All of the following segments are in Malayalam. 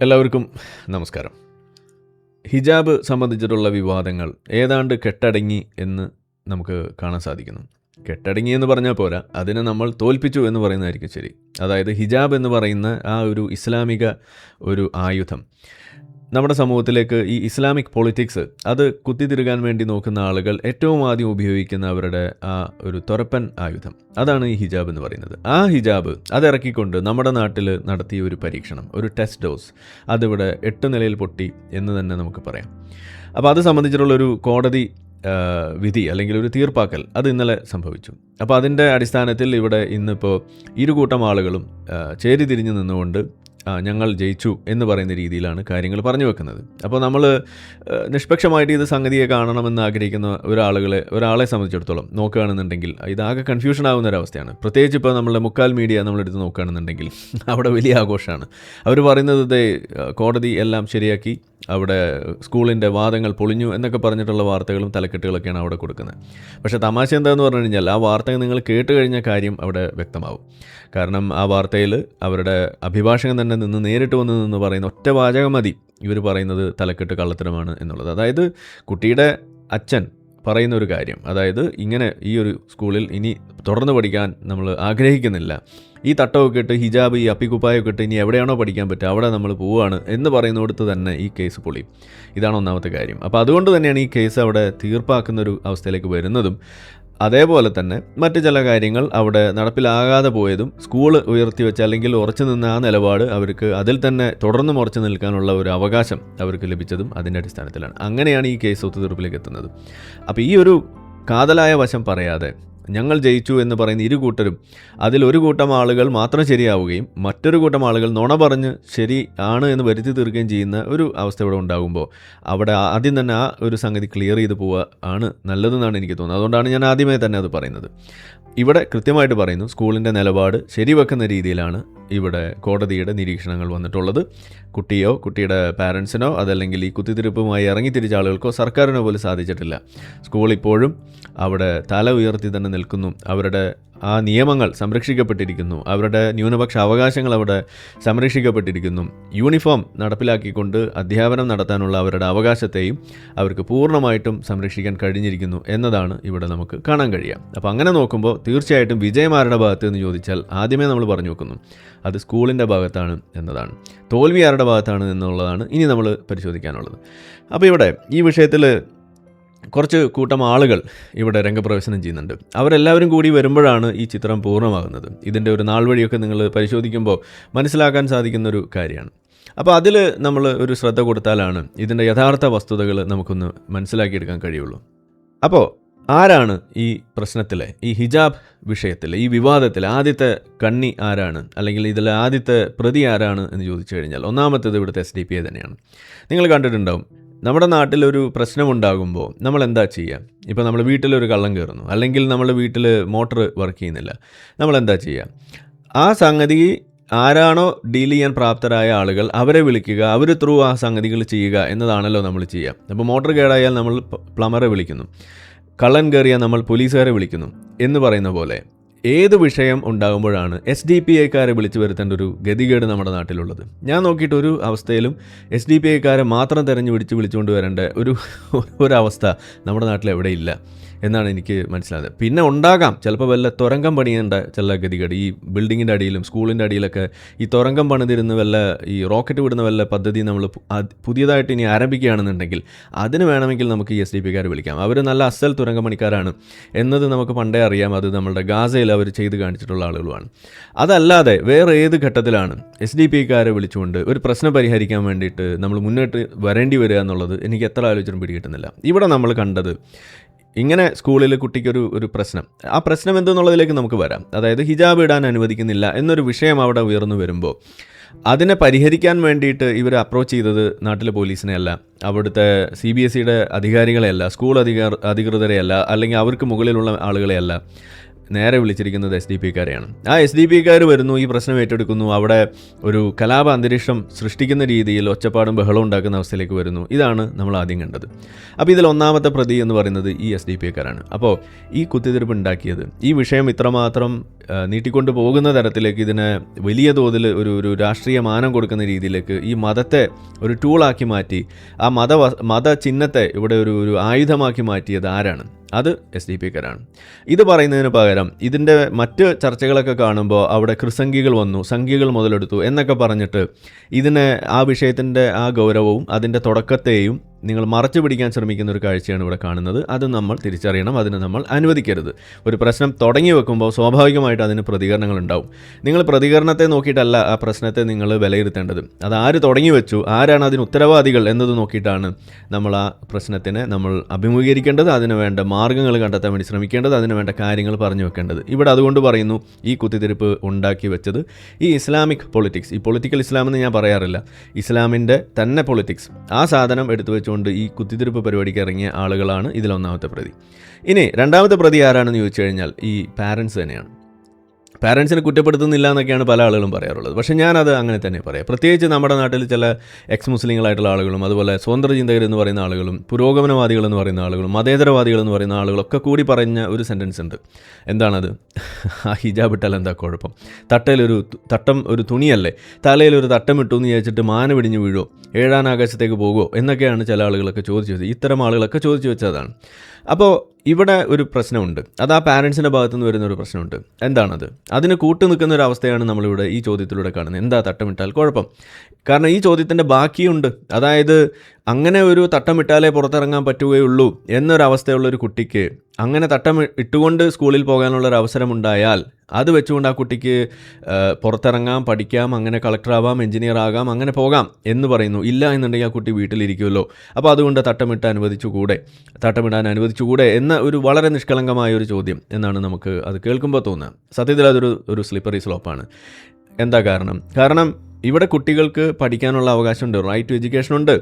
എല്ലാവർക്കും നമസ്കാരം. ഹിജാബ് സംബന്ധിച്ചിട്ടുള്ള വിവാദങ്ങൾ ഏതാണ്ട് കെട്ടടങ്ങി എന്ന് നമുക്ക് കാണാൻ സാധിക്കുന്നു. കെട്ടടങ്ങി എന്ന് പറഞ്ഞാൽ പോരാ അതിനെ നമ്മൾ തോൽപ്പിച്ചു എന്ന് പറയുന്നതായിരിക്കും ശരി. അതായത് ഹിജാബ് എന്ന് പറയുന്ന ആ ഒരു ഇസ്ലാമിക ഒരു ആയുധം. നമ്മുടെ സമൂഹത്തിലേക്ക് ഈ ഇസ്ലാമിക് പൊളിറ്റിക്സ് അത് കുത്തിത്തിരുകാൻ വേണ്ടി നോക്കുന്ന ആളുകൾ ഏറ്റവും ആദ്യം ഉപയോഗിക്കുന്ന അവരുടെ ആ ഒരു തുറപ്പൻ ആയുധം. അതാണ് ഈ ഹിജാബ് എന്ന് പറയുന്നത്. ആ ഹിജാബ് അതിറക്കിക്കൊണ്ട് നമ്മുടെ നാട്ടിൽ നടത്തിയ ഒരു പരീക്ഷണം ഒരു ടെസ്റ്റ് ഡോസ് അതിവിടെ എട്ട് നിലയിൽ പൊട്ടി എന്ന് തന്നെ നമുക്ക് പറയാം. അപ്പോൾ അത് സംബന്ധിച്ചിട്ടുള്ളൊരു കോടതി വിധി അല്ലെങ്കിൽ ഒരു തീർപ്പാക്കൽ അത് ഇന്നലെ സംഭവിച്ചു. അപ്പോൾ അതിന്റെ അടിസ്ഥാനത്തിൽ ഇവിടെ ഇന്നിപ്പോൾ ഇരുകൂട്ടം ആളുകളും ചേരി തിരിഞ്ഞ് നിന്നുകൊണ്ട് ഞങ്ങൾ ജയിച്ചു എന്ന് പറയുന്ന രീതിയിലാണ് കാര്യങ്ങൾ പറഞ്ഞു വെക്കുന്നത്. അപ്പോൾ നമ്മൾ നിഷ്പക്ഷമായിട്ട് ഇത് സംഗതിയെ കാണണമെന്ന് ആഗ്രഹിക്കുന്ന ഒരാളുകളെ ഒരാളെ സംബന്ധിച്ചിടത്തോളം നോക്കുകയാണെന്നുണ്ടെങ്കിൽ ഇതാകെ കൺഫ്യൂഷൻ ആകുന്ന ഒരവസ്ഥയാണ്. പ്രത്യേകിച്ച് ഇപ്പോൾ നമ്മളുടെ മുക്കാൽ മീഡിയ നമ്മളെടുത്ത് നോക്കുകയാണെന്നുണ്ടെങ്കിൽ അവിടെ വലിയ ആഘോഷമാണ്. അവർ പറയുന്നത് കോടതി എല്ലാം ശരിയാക്കി അവിടെ സ്കൂളിന്റെ വാദങ്ങൾ പൊളിഞ്ഞു എന്നൊക്കെ പറഞ്ഞിട്ടുള്ള വാർത്തകളും തലക്കെട്ടുകളൊക്കെയാണ് അവിടെ കൊടുക്കുന്നത്. പക്ഷേ തമാശ എന്താന്ന് പറഞ്ഞു കഴിഞ്ഞാൽ ആ വാർത്ത നിങ്ങൾ കേട്ട് കഴിഞ്ഞ കാര്യം അവിടെ വ്യക്തമാവും. കാരണം ആ വാർത്തയിൽ അവരുടെ അഭിഭാഷകൻ തന്നെ നിന്ന് നേരിട്ട് വന്ന് നിന്ന് പറയുന്ന ഒറ്റ വാചകം മതി. ഇവർ പറയുന്നത് തലക്കെട്ട് കള്ളത്തരമാണ് എന്നുള്ളത്. അതായത് കുട്ടിയുടെ അച്ഛൻ പറയുന്ന ഒരു കാര്യം. അതായത് ഇങ്ങനെ ഈ ഒരു സ്കൂളിൽ ഇനി തുടർന്ന് പഠിക്കാൻ നമ്മൾ ആഗ്രഹിക്കുന്നില്ല. ഈ തട്ടമൊക്കെ ഇട്ട് ഹിജാബ് ഈ അപ്പിക്കുപ്പായൊക്കെ ഇട്ട് ഇനി എവിടെയാണോ പഠിക്കാൻ പറ്റുക അവിടെ നമ്മൾ പോവുകയാണ് എന്ന് പറയുന്നിടത്ത് തന്നെ ഈ കേസ് പൊളി. ഇതാണ് ഒന്നാമത്തെ കാര്യം. അപ്പോൾ അതുകൊണ്ട് തന്നെയാണ് ഈ കേസ് അവിടെ തീർപ്പാക്കുന്ന ഒരു അവസ്ഥയിലേക്ക് വരുന്നതും. അതേപോലെ തന്നെ മറ്റ് ചില കാര്യങ്ങൾ അവിടെ നടപ്പിലാകാതെ പോയതും സ്കൂൾ ഉയർത്തി വെച്ച അല്ലെങ്കിൽ ഉറച്ചു നിന്ന ആ നിലപാട് അവർക്ക് അതിൽ തന്നെ തുടർന്നും ഉറച്ചു നിൽക്കാനുള്ള ഒരു അവകാശം അവർക്ക് ലഭിച്ചതും അതിന്റെ അടിസ്ഥാനത്തിലാണ്. അങ്ങനെയാണ് ഈ കേസ് ഒത്തുതീർപ്പിലേക്ക് എത്തുന്നത്. അപ്പോൾ ഈ ഒരു കാതലായ വശം പറയാതെ ഞങ്ങൾ ജയിച്ചു എന്ന് പറയുന്ന ഇരു കൂട്ടരും അതിൽ ഒരു കൂട്ടം ആളുകൾ മാത്രം ശരിയാവുകയും മറ്റൊരു കൂട്ടം ആളുകൾ നുണ പറഞ്ഞ് ശരി ആണ് എന്ന് വരുത്തി തീർക്കുകയും ചെയ്യുന്ന ഒരു അവസ്ഥ ഇവിടെ ഉണ്ടാകുമ്പോൾ അവിടെ ആദ്യം തന്നെ ആ ഒരു സംഗതി ക്ലിയർ ചെയ്ത് പോവുക ആണ് നല്ലതെന്നാണ് എനിക്ക് തോന്നുന്നത്. അതുകൊണ്ടാണ് ഞാൻ ആദ്യമേ തന്നെ അത് പറയുന്നത്. ഇവിടെ കൃത്യമായിട്ട് പറയുന്നു സ്കൂളിന്റെ നിലപാട് ശരിവെക്കുന്ന രീതിയിലാണ് ഇവിടെ കോടതിയുടെ നിരീക്ഷണങ്ങൾ വന്നിട്ടുള്ളത്. കുട്ടിയോ കുട്ടിയുടെ പാരൻസിനോ അതല്ലെങ്കിൽ ഈ കുത്തിത്തിരിപ്പുമായി ഇറങ്ങിത്തിരിച്ച ആളുകൾക്കോ സർക്കാരിനോ പോലും സാധിച്ചിട്ടില്ല. സ്കൂൾ ഇപ്പോഴും അവിടെ തല ഉയർത്തി തന്നെ നിൽക്കുന്നു. അവരുടെ ആ നിയമങ്ങൾ സംരക്ഷിക്കപ്പെട്ടിരിക്കുന്നു. അവരുടെ ന്യൂനപക്ഷ അവകാശങ്ങൾ അവിടെ സംരക്ഷിക്കപ്പെട്ടിരിക്കുന്നു. യൂണിഫോം നടപ്പിലാക്കിക്കൊണ്ട് അധ്യാപനം നടത്താനുള്ള അവരുടെ അവകാശത്തെയും അവർക്ക് പൂർണമായിട്ടും സംരക്ഷിക്കാൻ കഴിഞ്ഞിരിക്കുന്നു എന്നതാണ് ഇവിടെ നമുക്ക് കാണാൻ കഴിയുക. അപ്പോൾ അങ്ങനെ നോക്കുമ്പോൾ തീർച്ചയായിട്ടും വിജയമാരുടെ ഭാഗത്ത് എന്ന് ചോദിച്ചാൽ ആദ്യമേ നമ്മൾ പറഞ്ഞു വെക്കുന്നു. അത് സ്കൂളിന്റെ ഭാഗത്താണ് എന്നതാണ്. തോൽവി ആരുടെ ഭാഗത്താണ് എന്നുള്ളതാണ് ഇനി നമ്മൾ പരിശോധിക്കാനുള്ളത്. അപ്പോൾ ഇവിടെ ഈ വിഷയത്തിൽ കുറച്ച് കൂട്ടം ആളുകൾ ഇവിടെ രംഗപ്രവേശനം ചെയ്യുന്നുണ്ട്. അവരെല്ലാവരും കൂടി വരുമ്പോഴാണ് ഈ ചിത്രം പൂർണമാകുന്നത്. ഇതിന്റെ ഒരു നാൾ വഴിയൊക്കെ നിങ്ങൾ പരിശോധിക്കുമ്പോൾ മനസ്സിലാക്കാൻ സാധിക്കുന്ന ഒരു കാര്യമാണ്. അപ്പോൾ അതിൽ നമ്മൾ ഒരു ശ്രദ്ധ കൊടുത്താലാണ് ഇതിന്റെ യഥാർത്ഥ വസ്തുതകൾ നമുക്കൊന്ന് മനസ്സിലാക്കിയെടുക്കാൻ കഴിയുള്ളൂ. അപ്പോൾ ആരാണ് ഈ പ്രശ്നത്തിലെ ഈ ഹിജാബ് വിഷയത്തിൽ ഈ വിവാദത്തിൽ ആദ്യത്തെ കണ്ണി ആരാണ് അല്ലെങ്കിൽ ഇതിലെ ആദ്യത്തെ പ്രതി ആരാണ് എന്ന് ചോദിച്ചു കഴിഞ്ഞാൽ ഒന്നാമത്തേത് ഇവിടുത്തെ എസ് ഡി പി ഐ തന്നെയാണ്. നിങ്ങൾ കണ്ടിട്ടുണ്ടാവും നമ്മുടെ നാട്ടിലൊരു പ്രശ്നമുണ്ടാകുമ്പോൾ നമ്മൾ എന്താ ചെയ്യുക? ഇപ്പോൾ നമ്മൾ വീട്ടിലൊരു കള്ളം കയറുന്നു അല്ലെങ്കിൽ നമ്മൾ വീട്ടിൽ മോട്ടർ വർക്ക് ചെയ്യുന്നില്ല നമ്മൾ എന്താ ചെയ്യുക? ആ സംഗതി ആരാണോ ഡീൽ ചെയ്യാൻ പ്രാപ്തരായ ആളുകൾ അവരെ വിളിക്കുക അവർ ത്രൂ ആ സംഗതികൾ ചെയ്യുക എന്നതാണല്ലോ നമ്മൾ ചെയ്യുക. അപ്പോൾ മോട്ടർ കേടായാൽ നമ്മൾ പ്ലമറെ വിളിക്കുന്നു. കള്ളൻ കയറിയാൽ നമ്മൾ പോലീസുകാരെ വിളിക്കുന്നു എന്ന് പറയുന്ന പോലെ ഏത് വിഷയം ഉണ്ടാകുമ്പോഴാണ് എസ് ഡി പി ഐക്കാരെ വിളിച്ചു വരുത്തേണ്ട ഒരു ഗതികേട് നമ്മുടെ നാട്ടിലുള്ളത്? ഞാൻ നോക്കിയിട്ട് ഒരു അവസ്ഥയിലും എസ് ഡി പി ഐക്കാരെ മാത്രം തിരഞ്ഞു പിടിച്ച് വിളിച്ചുകൊണ്ട് വരേണ്ട ഒരു ഒരവസ്ഥ നമ്മുടെ നാട്ടിൽ എവിടെ ഇല്ല എന്നാണ് എനിക്ക് മനസ്സിലായത് പിന്നെ ഉണ്ടാകാം. ചിലപ്പോൾ വല്ല തുരങ്കം പണിയേണ്ട ചില ഗതികേട്. ഈ ബിൽഡിങ്ങിന്റെ അടിയിലും സ്കൂളിന്റെ അടിയിലൊക്കെ ഈ തുരങ്കം പണിതിരുന്ന വല്ല ഈ റോക്കറ്റ് വിടുന്ന വല്ല പദ്ധതി നമ്മൾ പുതിയതായിട്ട് ഇനി ആരംഭിക്കുകയാണെന്നുണ്ടെങ്കിൽ അതിന് വേണമെങ്കിൽ നമുക്ക് എസ് ഡി പിക്കാർ വിളിക്കാം. അവർ നല്ല അസൽ തുരങ്കം പണിക്കാരാണ് എന്നത് നമുക്ക് പണ്ടേ അറിയാം. അത് നമ്മുടെ ഗാസയിൽ അവർ ചെയ്ത് കാണിച്ചിട്ടുള്ള ആളുകളുമാണ്. അതല്ലാതെ വേറെ ഏത് ഘട്ടത്തിലാണ് എസ് ഡി പിക്കാരെ വിളിച്ചുകൊണ്ട് ഒരു പ്രശ്നം പരിഹരിക്കാൻ വേണ്ടിയിട്ട് നമ്മൾ മുന്നോട്ട് വരേണ്ടി വരിക എന്നുള്ളത് എനിക്ക് എത്ര ആലോചിച്ചിട്ടും പിടികിട്ടുന്നില്ല. ഇവിടെ നമ്മൾ കണ്ടത് ഇങ്ങനെ സ്കൂളിൽ കുട്ടിക്കൊരു ഒരു പ്രശ്നം. ആ പ്രശ്നം എന്തെന്നുള്ളതിലേക്ക് നമുക്ക് വരാം. അതായത് ഹിജാബ് ഇടാൻ അനുവദിക്കുന്നില്ല എന്നൊരു വിഷയം അവിടെ ഉയർന്നു വരുമ്പോൾ അതിനെ പരിഹരിക്കാൻ വേണ്ടിയിട്ട് ഇവർ അപ്രോച്ച് ചെയ്തത് നാട്ടിലെ പോലീസിനെയല്ല. അവിടുത്തെ സി ബി എസ് സിയുടെ അധികാരികളെയല്ല സ്കൂൾ അധികാർ അധികൃതരെയല്ല അല്ലെങ്കിൽ അവർക്ക് മുകളിലുള്ള ആളുകളെയല്ല. നേരെ വിളിച്ചിരിക്കുന്നത് എസ് ഡി പിക്കാരെയാണ് ആ എസ് ഡി പിക്കാർ വരുന്നു ഈ പ്രശ്നം ഏറ്റെടുക്കുന്നു അവിടെ ഒരു കലാപ അന്തരീക്ഷം സൃഷ്ടിക്കുന്ന രീതിയിൽ ഒച്ചപ്പാടും ബഹളം ഉണ്ടാക്കുന്ന അവസ്ഥയിലേക്ക് വരുന്നു. ഇതാണ് നമ്മൾ ആദ്യം കണ്ടത്. അപ്പോൾ ഇതിൽ ഒന്നാമത്തെ പ്രതി എന്ന് പറയുന്നത് ഈ എസ് ഡി പിക്കാരാണ് അപ്പോൾ ഈ കുത്തിത്തിരിപ്പ് ഉണ്ടാക്കിയത് ഈ വിഷയം ഇത്രമാത്രം നീട്ടിക്കൊണ്ടു പോകുന്ന തരത്തിലേക്ക് ഇതിനെ വലിയ തോതിൽ ഒരു ഒരു രാഷ്ട്രീയ മാനം കൊടുക്കുന്ന രീതിയിലേക്ക് ഈ മതത്തെ ഒരു ടൂളാക്കി മാറ്റി ആ മത മത ചിഹ്നത്തെ ഇവിടെ ഒരു ഒരു ആയുധമാക്കി മാറ്റിയത് ആരാണ്? അത് എസ് ഡി പിക്കാരാണ് ഇത് പറയുന്നതിന് പകരം ഇതിന്റെ മറ്റ് ചർച്ചകളൊക്കെ കാണുമ്പോൾ അവിടെ കൃസംഗികൾ വന്നു സംഖ്യകൾ മുതലെടുത്തു എന്നൊക്കെ പറഞ്ഞിട്ട് ഇതിനെ ആ വിഷയത്തിന്റെ ആ ഗൗരവവും അതിന്റെ തുടക്കത്തെയും നിങ്ങൾ മറച്ചു പിടിക്കാൻ ശ്രമിക്കുന്ന ഒരു കാഴ്ചയാണ് ഇവിടെ കാണുന്നത്. അത് നമ്മൾ തിരിച്ചറിയണം അതിന് നമ്മൾ അനുവദിക്കരുത്. ഒരു പ്രശ്നം തുടങ്ങി വെക്കുമ്പോൾ സ്വാഭാവികമായിട്ട് അതിന് പ്രതികരണങ്ങൾ ഉണ്ടാവും. നിങ്ങൾ പ്രതികരണത്തെ നോക്കിയിട്ടല്ല ആ പ്രശ്നത്തെ നിങ്ങൾ വിലയിരുത്തേണ്ടത്. അത് ആര് തുടങ്ങി വെച്ചു ആരാണ് അതിന് ഉത്തരവാദികൾ എന്നത് നോക്കിയിട്ടാണ് നമ്മൾ ആ പ്രശ്നത്തിനെ നമ്മൾ അഭിമുഖീകരിക്കേണ്ടത് അതിന് വേണ്ട മാർഗങ്ങൾ കണ്ടെത്താൻ വേണ്ടി ശ്രമിക്കേണ്ടത് അതിന് വേണ്ട കാര്യങ്ങൾ പറഞ്ഞു വെക്കേണ്ടത്. ഇവിടെ അതുകൊണ്ട് പറയുന്നു ഈ കുത്തിത്തിരിപ്പ് ഉണ്ടാക്കി വെച്ചത് ഈ ഇസ്ലാമിക് പൊളിറ്റിക്സ്. ഈ പൊളിറ്റിക്കൽ ഇസ്ലാം എന്ന് ഞാൻ പറയാറില്ല. ഇസ്ലാമിന്റെ തന്നെ പൊളിറ്റിക്സ്. ആ സാധനം എടുത്തു വെച്ചുകൊണ്ട് ഈ കുത്തിത്തിരിപ്പ് പരിപാടിക്ക് ഇറങ്ങിയ ആളുകളാണ് ഇതിലൊന്നാമത്തെ പ്രതി. ഇനി രണ്ടാമത്തെ പ്രതി ആരാണെന്ന് ചോദിച്ചു കഴിഞ്ഞാൽ ഈ പാരൻസ് തന്നെയാണ്. പാരൻസിനെ കുറ്റപ്പെടുത്തുന്നില്ല എന്നൊക്കെയാണ് പല ആളുകളും പറയാറുള്ളത്. പക്ഷേ ഞാനത് അങ്ങനെ തന്നെ പറയാം. പ്രത്യേകിച്ച് നമ്മുടെ നാട്ടിൽ ചില എക്സ് മുസ്ലിങ്ങളായിട്ടുള്ള ആളുകളും അതുപോലെ സ്വതന്ത്ര ചിന്തകർ എന്ന് പറയുന്ന ആളുകളും പുരോഗമനവാദികൾ എന്ന് പറയുന്ന ആളുകളും മതേതരവാദികൾ എന്ന് പറയുന്ന ആളുകളൊക്കെ കൂടി പറഞ്ഞ ഒരു സെന്റൻസ് ഉണ്ട്. എന്താണത്? ആ ഹിജാബ് ഇട്ടാൽ എന്താ കുഴപ്പം? തട്ടയിലൊരു തട്ടം ഒരു തുണിയല്ലേ? തലയിലൊരു തട്ടം ഇട്ടു എന്ന് ചോദിച്ചിട്ട് മാന പിടിഞ്ഞ് വീഴുമോ ഏഴാൻ ആകാശത്തേക്ക് പോകുമോ എന്നൊക്കെയാണ് ചില ആളുകളൊക്കെ ചോദിച്ചു വെച്ചത് ഇത്തരം ആളുകളൊക്കെ ചോദിച്ചു വെച്ചതാണ്. അപ്പോൾ ഇവിടെ ഒരു പ്രശ്നമുണ്ട്. അത് ആ പാരൻസിന്റെ ഭാഗത്തുനിന്ന് വരുന്ന ഒരു പ്രശ്നമുണ്ട്. എന്താണത്? അതിന് കൂട്ടു നിൽക്കുന്ന ഒരു അവസ്ഥയാണ് നമ്മളിവിടെ ഈ ചോദ്യത്തിലൂടെ കാണുന്നത്. എന്താ തട്ടമിട്ടാൽ കുഴപ്പം? കാരണം ഈ ചോദ്യത്തിന്റെ ബാക്കിയുണ്ട്. അതായത് അങ്ങനെ ഒരു തട്ടമിട്ടാലേ പുറത്തിറങ്ങാൻ പറ്റുകയുള്ളൂ എന്നൊരവസ്ഥയുള്ള ഒരു കുട്ടിക്ക് അങ്ങനെ തട്ടം ഇട്ടുകൊണ്ട് സ്കൂളിൽ പോകാനുള്ള ഒരു അവസരമുണ്ടായാൽ അത് വെച്ചുകൊണ്ട് ആ കുട്ടിക്ക് പുറത്തിറങ്ങാം പഠിക്കാം അങ്ങനെ കളക്ടറാവാം എഞ്ചിനീയർ ആകാം അങ്ങനെ പോകാം എന്ന് പറയുന്നു. ഇല്ല എന്നുണ്ടെങ്കിൽ ആ കുട്ടി വീട്ടിലിരിക്കുമല്ലോ. അപ്പോൾ അതുകൊണ്ട് തട്ടമിട്ട് അനുവദിച്ചുകൂടെ? തട്ടമിടാൻ അനുവദിച്ചുകൂടെ എന്ന ഒരു വളരെ നിഷ്കളങ്കമായ ഒരു ചോദ്യം എന്നാണ് നമുക്ക് അത് കേൾക്കുമ്പോൾ തോന്നുക. സത്യത്തിൽ അതൊരു ഒരു സ്ലിപ്പറി സ്ലോപ്പാണ് എന്താ കാരണം? കാരണം ഇവിടെ കുട്ടികൾക്ക് പഠിക്കാനുള്ള അവകാശമുണ്ട് റൈറ്റ് ടു എഡ്യൂക്കേഷൻ ഉണ്ട്.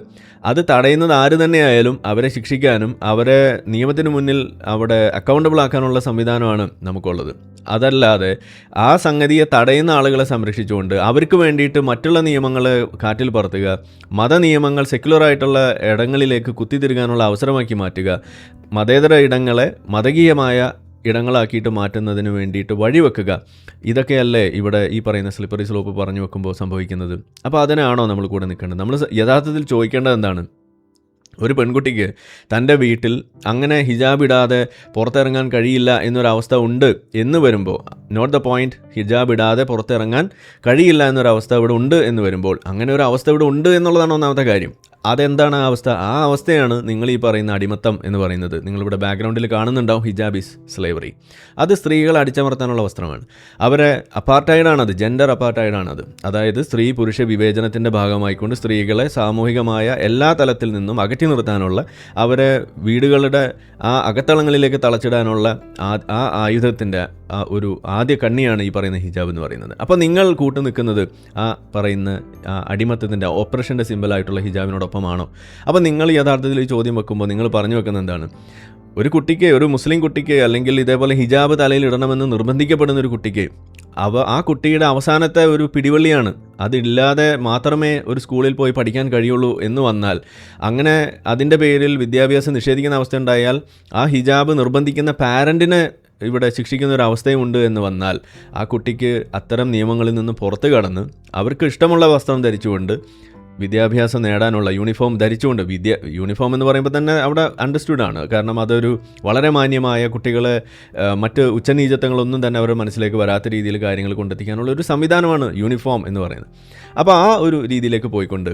അത് തടയുന്നത് ആര് തന്നെയായാലും അവരെ ശിക്ഷിക്കാനും അവരെ നിയമത്തിന് മുന്നിൽ അവിടെ അക്കൗണ്ടബിൾ ആക്കാനുള്ള സംവിധാനമാണ് നമുക്കുള്ളത്. അതല്ലാതെ ആ സംഗതിയെ തടയുന്ന ആളുകളെ സംരക്ഷിച്ചുകൊണ്ട് അവർക്ക് വേണ്ടിയിട്ട് മറ്റുള്ള നിയമങ്ങൾ കാറ്റിൽ പറത്തുക മത നിയമങ്ങൾ സെക്യുലറായിട്ടുള്ള ഇടങ്ങളിലേക്ക് കുത്തിത്തിരുകാനുള്ള അവസരമാക്കി മാറ്റുക മതേതര ഇടങ്ങളെ മതകീയമായ ഇടങ്ങളാക്കിയിട്ട് മാറ്റുന്നതിന് വേണ്ടിയിട്ട് വഴിവെക്കുക. ഇതൊക്കെയല്ലേ ഇവിടെ ഈ പറയുന്ന സ്ലിപ്പറി സ്ലോപ്പ് പറഞ്ഞു വെക്കുമ്പോൾ സംഭവിക്കുന്നത്. അപ്പോൾ അതിനാണോ നമ്മൾ കൂടെ നിൽക്കേണ്ടത്? നമ്മൾ യഥാർത്ഥത്തിൽ ചോദിക്കേണ്ടത് എന്താണ്? ഒരു പെൺകുട്ടിക്ക് തന്റെ വീട്ടിൽ അങ്ങനെ ഹിജാബ് ഇടാതെ പുറത്തിറങ്ങാൻ കഴിയില്ല എന്നൊരവസ്ഥ ഉണ്ട് എന്ന് വരുമ്പോൾ നോട്ട് ദ പോയിന്റ് ഹിജാബ് ഇടാതെ പുറത്തിറങ്ങാൻ കഴിയില്ല എന്നൊരവസ്ഥ ഇവിടെ ഉണ്ട് എന്ന് വരുമ്പോൾ അങ്ങനെ ഒരു അവസ്ഥ ഇവിടെ ഉണ്ട് എന്നുള്ളതാണ് ഒന്നാമത്തെ കാര്യം. അതെന്താണ് ആ അവസ്ഥ? ആ അവസ്ഥയാണ് നിങ്ങൾ ഈ പറയുന്ന അടിമത്തം എന്ന് പറയുന്നത്. നിങ്ങളിവിടെ ബാക്ക്ഗ്രൗണ്ടിൽ കാണുന്നുണ്ടാവും ഹിജാബിസ് സ്ലേവറി അത് സ്ത്രീകളെ അടിച്ചമർത്താനുള്ള വസ്ത്രമാണ്. അവരെ അപ്പാർട്ടൈഡാണത് ജെൻഡർ അപ്പാർട്ടൈഡാണത് അതായത് സ്ത്രീ പുരുഷ വിവേചനത്തിന്റെ ഭാഗമായിക്കൊണ്ട് സ്ത്രീകളെ സാമൂഹികമായ എല്ലാ തലത്തിൽ നിന്നും അകറ്റി നിർത്താനുള്ള അവരെ വീടുകളുടെ ആ അകത്തളങ്ങളിലേക്ക് തളച്ചിടാനുള്ള ആ ആയുധത്തിന്റെ ആ ഒരു ആദ്യ കണ്ണിയാണ് ഈ പറയുന്ന ഹിജാബ് എന്ന് പറയുന്നത്. അപ്പോൾ നിങ്ങൾ കൂട്ടു നിൽക്കുന്നത് ആ പറയുന്ന അടിമത്തത്തിന്റെ ഓപ്പറേഷന്റെ സിമ്പിളായിട്ടുള്ള ഹിജാബിനോടൊപ്പമാണോ അപ്പോൾ നിങ്ങൾ യഥാർത്ഥത്തിൽ ഈ ചോദ്യം വെക്കുമ്പോൾ നിങ്ങൾ പറഞ്ഞു വെക്കുന്നത് എന്താണ്? ഒരു കുട്ടിക്ക് ഒരു മുസ്ലിം കുട്ടിക്ക് അല്ലെങ്കിൽ ഇതേപോലെ ഹിജാബ് തലയിൽ ഇടണമെന്ന് നിർബന്ധിക്കപ്പെടുന്ന ഒരു കുട്ടിക്ക് അവ ആ കുട്ടിയുടെ അവസാനത്തെ ഒരു പിടിവള്ളിയാണ്. അതില്ലാതെ മാത്രമേ ഒരു സ്കൂളിൽ പോയി പഠിക്കാൻ കഴിയുള്ളൂ എന്ന് വന്നാൽ അങ്ങനെ അതിന്റെ പേരിൽ വിദ്യാഭ്യാസം നിഷേധിക്കുന്ന അവസ്ഥ ഉണ്ടായാൽ ആ ഹിജാബ് നിർബന്ധിക്കുന്ന പാരന്റിനെ ഇവിടെ ശിക്ഷിക്കുന്ന ഒരു അവസ്ഥയുമുണ്ട് എന്ന് വന്നാൽ ആ കുട്ടിക്ക് അത്തരം നിയമങ്ങളിൽ നിന്ന് പുറത്തു കടന്ന് അവർക്ക് ഇഷ്ടമുള്ള വസ്ത്രം ധരിച്ചുകൊണ്ട് വിദ്യാഭ്യാസം നേടാനുള്ള യൂണിഫോം ധരിച്ചുകൊണ്ട് വിദ്യ യൂണിഫോം എന്ന് പറയുമ്പോൾ തന്നെ അവിടെ അണ്ടർസ്റ്റുഡ് ആണ്. കാരണം അതൊരു വളരെ മാന്യമായ കുട്ടികളെ മറ്റ് ഉച്ചനീചത്വങ്ങളൊന്നും തന്നെ അവരുടെ മനസ്സിലേക്ക് വരാത്ത രീതിയിൽ കാര്യങ്ങൾ കൊണ്ടെത്തിക്കാനുള്ള ഒരു സംവിധാനമാണ് യൂണിഫോം എന്ന് പറയുന്നത്. അപ്പോൾ ആ ഒരു രീതിയിലേക്ക് പോയിക്കൊണ്ട്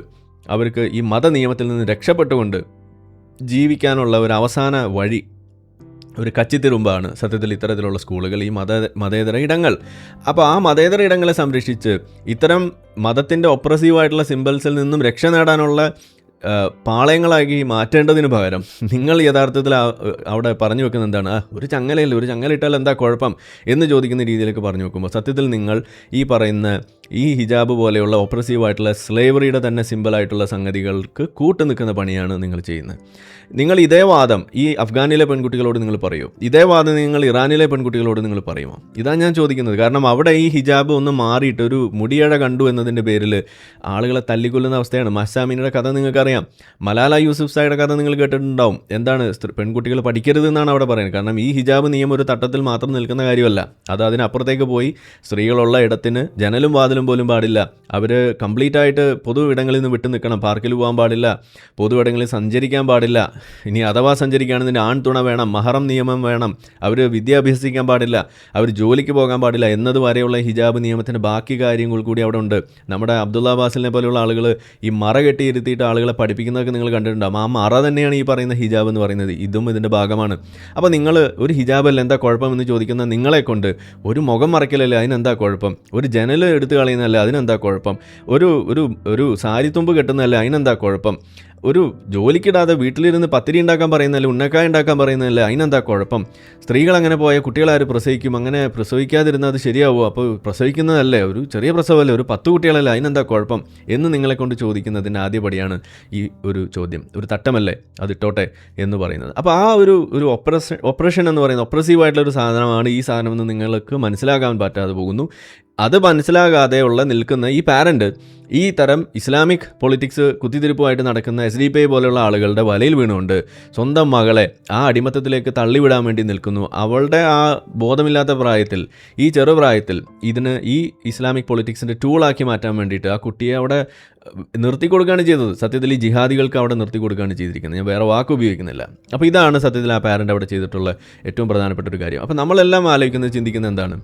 അവർക്ക് ഈ മത നിയമത്തിൽ നിന്ന് രക്ഷപ്പെട്ടുകൊണ്ട് ജീവിക്കാനുള്ള ഒരു അവസാന വഴി ഒരു കച്ചിത്തിരുമ്പാണ് സത്യത്തിൽ ഇത്തരത്തിലുള്ള സ്കൂളുകൾ ഈ മത മതേതര ഇടങ്ങൾ. അപ്പോൾ ആ മതേതര ഇടങ്ങളെ സംരക്ഷിച്ച് ഇത്തരം മതത്തിന്റെ ഒപ്രസീവായിട്ടുള്ള സിമ്പിൾസിൽ നിന്നും രക്ഷ നേടാനുള്ള പാളയങ്ങളാക്കി മാറ്റേണ്ടതിന് പകരം നിങ്ങൾ യഥാർത്ഥത്തിൽ അവിടെ പറഞ്ഞു വെക്കുന്നത് എന്താണ്? ഒരു ചങ്ങലയില്ല ഒരു ചങ്ങല ഇട്ടാൽ എന്താ കുഴപ്പം എന്ന് ചോദിക്കുന്ന രീതിയിലേക്ക് പറഞ്ഞു വെക്കുമ്പോൾ സത്യത്തിൽ നിങ്ങൾ ഈ പറയുന്ന ഈ ഹിജാബ് പോലെയുള്ള ഓപ്രസീവായിട്ടുള്ള സ്ലേവറിയുടെ തന്നെ സിമ്പിളായിട്ടുള്ള സംഗതികൾക്ക് കൂട്ടു നിൽക്കുന്ന പണിയാണ് നിങ്ങൾ ചെയ്യുന്നത്. നിങ്ങൾ ഇതേ വാദം ഈ അഫ്ഗാനിലെ പെൺകുട്ടികളോട് നിങ്ങൾ പറയൂ? ഇതേ വാദം നിങ്ങൾ ഇറാനിലെ പെൺകുട്ടികളോട് നിങ്ങൾ പറയുമോ? ഇതാ ഞാൻ ചോദിക്കുന്നത്. കാരണം അവിടെ ഈ ഹിജാബ് ഒന്ന് മാറിയിട്ട് ഒരു മുടിയഴ കണ്ടു എന്നതിന്റെ പേരിൽ ആളുകളെ തല്ലിക്കൊല്ലുന്ന അവസ്ഥയാണ്. മസാമിനിയുടെ കഥ നിങ്ങൾക്കറിയാം മലാല യൂസുഫ് സായിയുടെ കഥ നിങ്ങൾ കേട്ടിട്ടുണ്ടാവും. എന്താണ്? പെൺകുട്ടികൾ പഠിക്കരുത് എന്നാണ് അവിടെ പറയുന്നത്. കാരണം ഈ ഹിജാബ് നിയമം ഒരു തട്ടത്തിൽ മാത്രം നിൽക്കുന്ന കാര്യമല്ല. അത് അതിനപ്പുറത്തേക്ക് പോയി സ്ത്രീകളുള്ള ഇടത്തിന് ജനലും വാതിലും പോലും പാടില്ല. അവർ കംപ്ലീറ്റ് ആയിട്ട് പൊതു ഇടങ്ങളിൽ നിന്ന് വിട്ടു നിൽക്കണം. പാർക്കിൽ പോകാൻ പാടില്ല. പൊതു ഇടങ്ങളിൽ സഞ്ചരിക്കാൻ പാടില്ല. ഇനി അഥവാ സഞ്ചരിക്കുകയാണെങ്കിൽ ആൺ തുണ വേണം മഹറം നിയമം വേണം. അവർ വിദ്യ അഭ്യസിക്കാൻ പാടില്ല. അവർ ജോലിക്ക് പോകാൻ പാടില്ല എന്നതുവരെയുള്ള ഹിജാബ് നിയമത്തിന്റെ ബാക്കി കാര്യങ്ങൾ കൂടി അവിടെ ഉണ്ട്. നമ്മുടെ അബ്ദുള്ള ബാസിലിനെ പോലെയുള്ള ആളുകൾ ഈ മറ കെട്ടിയിരുത്തിയിട്ട് ആളുകളെ പഠിപ്പിക്കുന്നതൊക്കെ നിങ്ങൾ കണ്ടിട്ടുണ്ടാകും ആ മറ തന്നെയാണ് ഈ പറയുന്ന ഹിജാബ് എന്ന് പറയുന്നത്. ഇതും ഇതിന്റെ ഭാഗമാണ്. അപ്പോൾ നിങ്ങൾ ഒരു ഹിജാബല്ല എന്താ കുഴപ്പം എന്ന് ചോദിക്കുന്ന നിങ്ങളെ കൊണ്ട് ഒരു മുഖം മറയ്ക്കലല്ലേ അതിനെന്താ കുഴപ്പം? ഒരു ജനൽ എടുത്ത് കളയുന്നതല്ലേ അതിനെന്താ കുഴപ്പം? ഒരു ഒരു ഒരു സാരിത്തുമ്പ് കെട്ടുന്നതല്ലേ അതിനെന്താ കുഴപ്പം? ഒരു ജോലിക്കിടാതെ വീട്ടിലിരുന്ന് പത്തിരി ഉണ്ടാക്കാൻ പറയുന്നതല്ലേ ഉണ്ണക്കായ ഉണ്ടാക്കാൻ പറയുന്നതല്ലേ അതിനെന്താ കുഴപ്പം? സ്ത്രീകൾ അങ്ങനെ പോയ കുട്ടികളാരും പ്രസവിക്കും? അങ്ങനെ പ്രസവിക്കാതിരുന്നത് ശരിയാവുമോ അപ്പോൾ പ്രസവിക്കുന്നതല്ലേ ഒരു ചെറിയ പ്രസവമല്ലേ ഒരു പത്ത് കുട്ടികളല്ലേ അതിനെന്താ കുഴപ്പം? എന്ന് നിങ്ങളെ കൊണ്ട് ചോദിക്കുന്നതിന്റെ ആദ്യപടിയാണ് ഈ ഒരു ചോദ്യം. ഒരു തട്ടമല്ലേ അതിട്ടോട്ടെ എന്ന് പറയുന്നത്. അപ്പോൾ ആ ഒരു ഒരു ഓപ്പറേഷൻ ഓപ്പറേഷൻ എന്ന് പറയുന്ന ഒപ്രസീവായിട്ടുള്ള ഒരു സാധനമാണ് ഈ സാധനം എന്ന് നിങ്ങൾക്ക് മനസ്സിലാക്കാൻ പറ്റാതെ പോകുന്നു. അത് മനസ്സിലാകാതെയുള്ള നിൽക്കുന്ന ഈ പാരന്റ് ഈ തരം ഇസ്ലാമിക് പൊളിറ്റിക്സ് കുത്തിത്തിരിപ്പുമായിട്ട് നടക്കുന്ന എസ് ഡി പി ഐ പോലെയുള്ള ആളുകളുടെ വലയിൽ വീണുകൊണ്ട് സ്വന്തം മകളെ ആ അടിമത്തത്തിലേക്ക് തള്ളിവിടാൻ വേണ്ടി നിൽക്കുന്നു. അവളുടെ ആ ബോധമില്ലാത്ത പ്രായത്തിൽ ഈ ചെറുപ്രായത്തിൽ ഇതിന് ഈ ഇസ്ലാമിക് പൊളിറ്റിക്സിന്റെ ടൂളാക്കി മാറ്റാൻ വേണ്ടിയിട്ട് ആ കുട്ടിയെ അവിടെ നിർത്തി കൊടുക്കുകയാണ് ചെയ്തത്. സത്യത്തിൽ ഈ ജിഹാദികൾക്ക് അവിടെ നിർത്തി കൊടുക്കുകയാണ് ചെയ്തിരിക്കുന്നത്. ഞാൻ വേറെ വാക്ക് ഉപയോഗിക്കുന്നില്ല. അപ്പോൾ ഇതാണ് സത്യത്തിൽ ആ പാരന്റ് അവിടെ ചെയ്തിട്ടുള്ള ഏറ്റവും പ്രധാനപ്പെട്ട ഒരു കാര്യം. അപ്പോൾ നമ്മളെല്ലാം ആലോചിക്കുന്നത് ചിന്തിക്കുന്നത് എന്താണ്?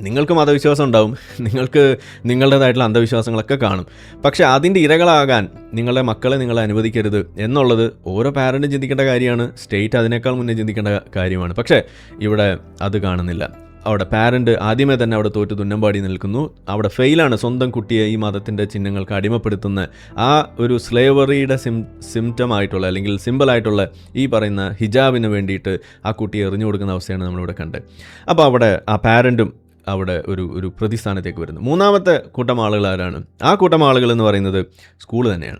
നിങ്ങൾക്ക് മതവിശ്വാസം ഉണ്ടാവും. നിങ്ങൾക്ക് നിങ്ങളുടേതായിട്ടുള്ള അന്ധവിശ്വാസങ്ങളൊക്കെ കാണും. പക്ഷേ അതിന്റെ ഇരകളാകാൻ നിങ്ങളുടെ മക്കളെ നിങ്ങൾ അനുവദിക്കരുത് എന്നുള്ളത് ഓരോ പാരന്റും ചിന്തിക്കേണ്ട കാര്യമാണ്. സ്റ്റേറ്റ് അതിനേക്കാൾ മുന്നേ ചിന്തിക്കേണ്ട കാര്യമാണ്. പക്ഷേ ഇവിടെ അത് കാണുന്നില്ല. അവിടെ പാരന്റ് ആദ്യമേ തന്നെ അവിടെ തോറ്റ് തുന്നമ്പാടി നിൽക്കുന്നു. അവിടെ ഫെയിലാണ് സ്വന്തം കുട്ടിയെ ഈ മതത്തിന്റെ ചിഹ്നങ്ങൾക്ക് അടിമപ്പെടുത്തുന്ന ആ ഒരു സ്ലേവറിയുടെ സിം സിംറ്റം ആയിട്ടുള്ള അല്ലെങ്കിൽ സിമ്പിളായിട്ടുള്ള ഈ പറയുന്ന ഹിജാബിന് വേണ്ടിയിട്ട് ആ കുട്ടിയെ എറിഞ്ഞു കൊടുക്കുന്ന അവസ്ഥയാണ് നമ്മളിവിടെ കണ്ടത്. അപ്പോൾ അവിടെ ആ പാരന്റും അവിടെ ഒരു ഒരു പ്രതിസ്ഥാനത്തേക്ക് വരുന്നു. മൂന്നാമത്തെ കൂട്ടം ആളുകൾ ആരാണ്? ആ കൂട്ടം ആളുകൾ എന്ന് പറയുന്നത് സ്കൂൾ തന്നെയാണ്.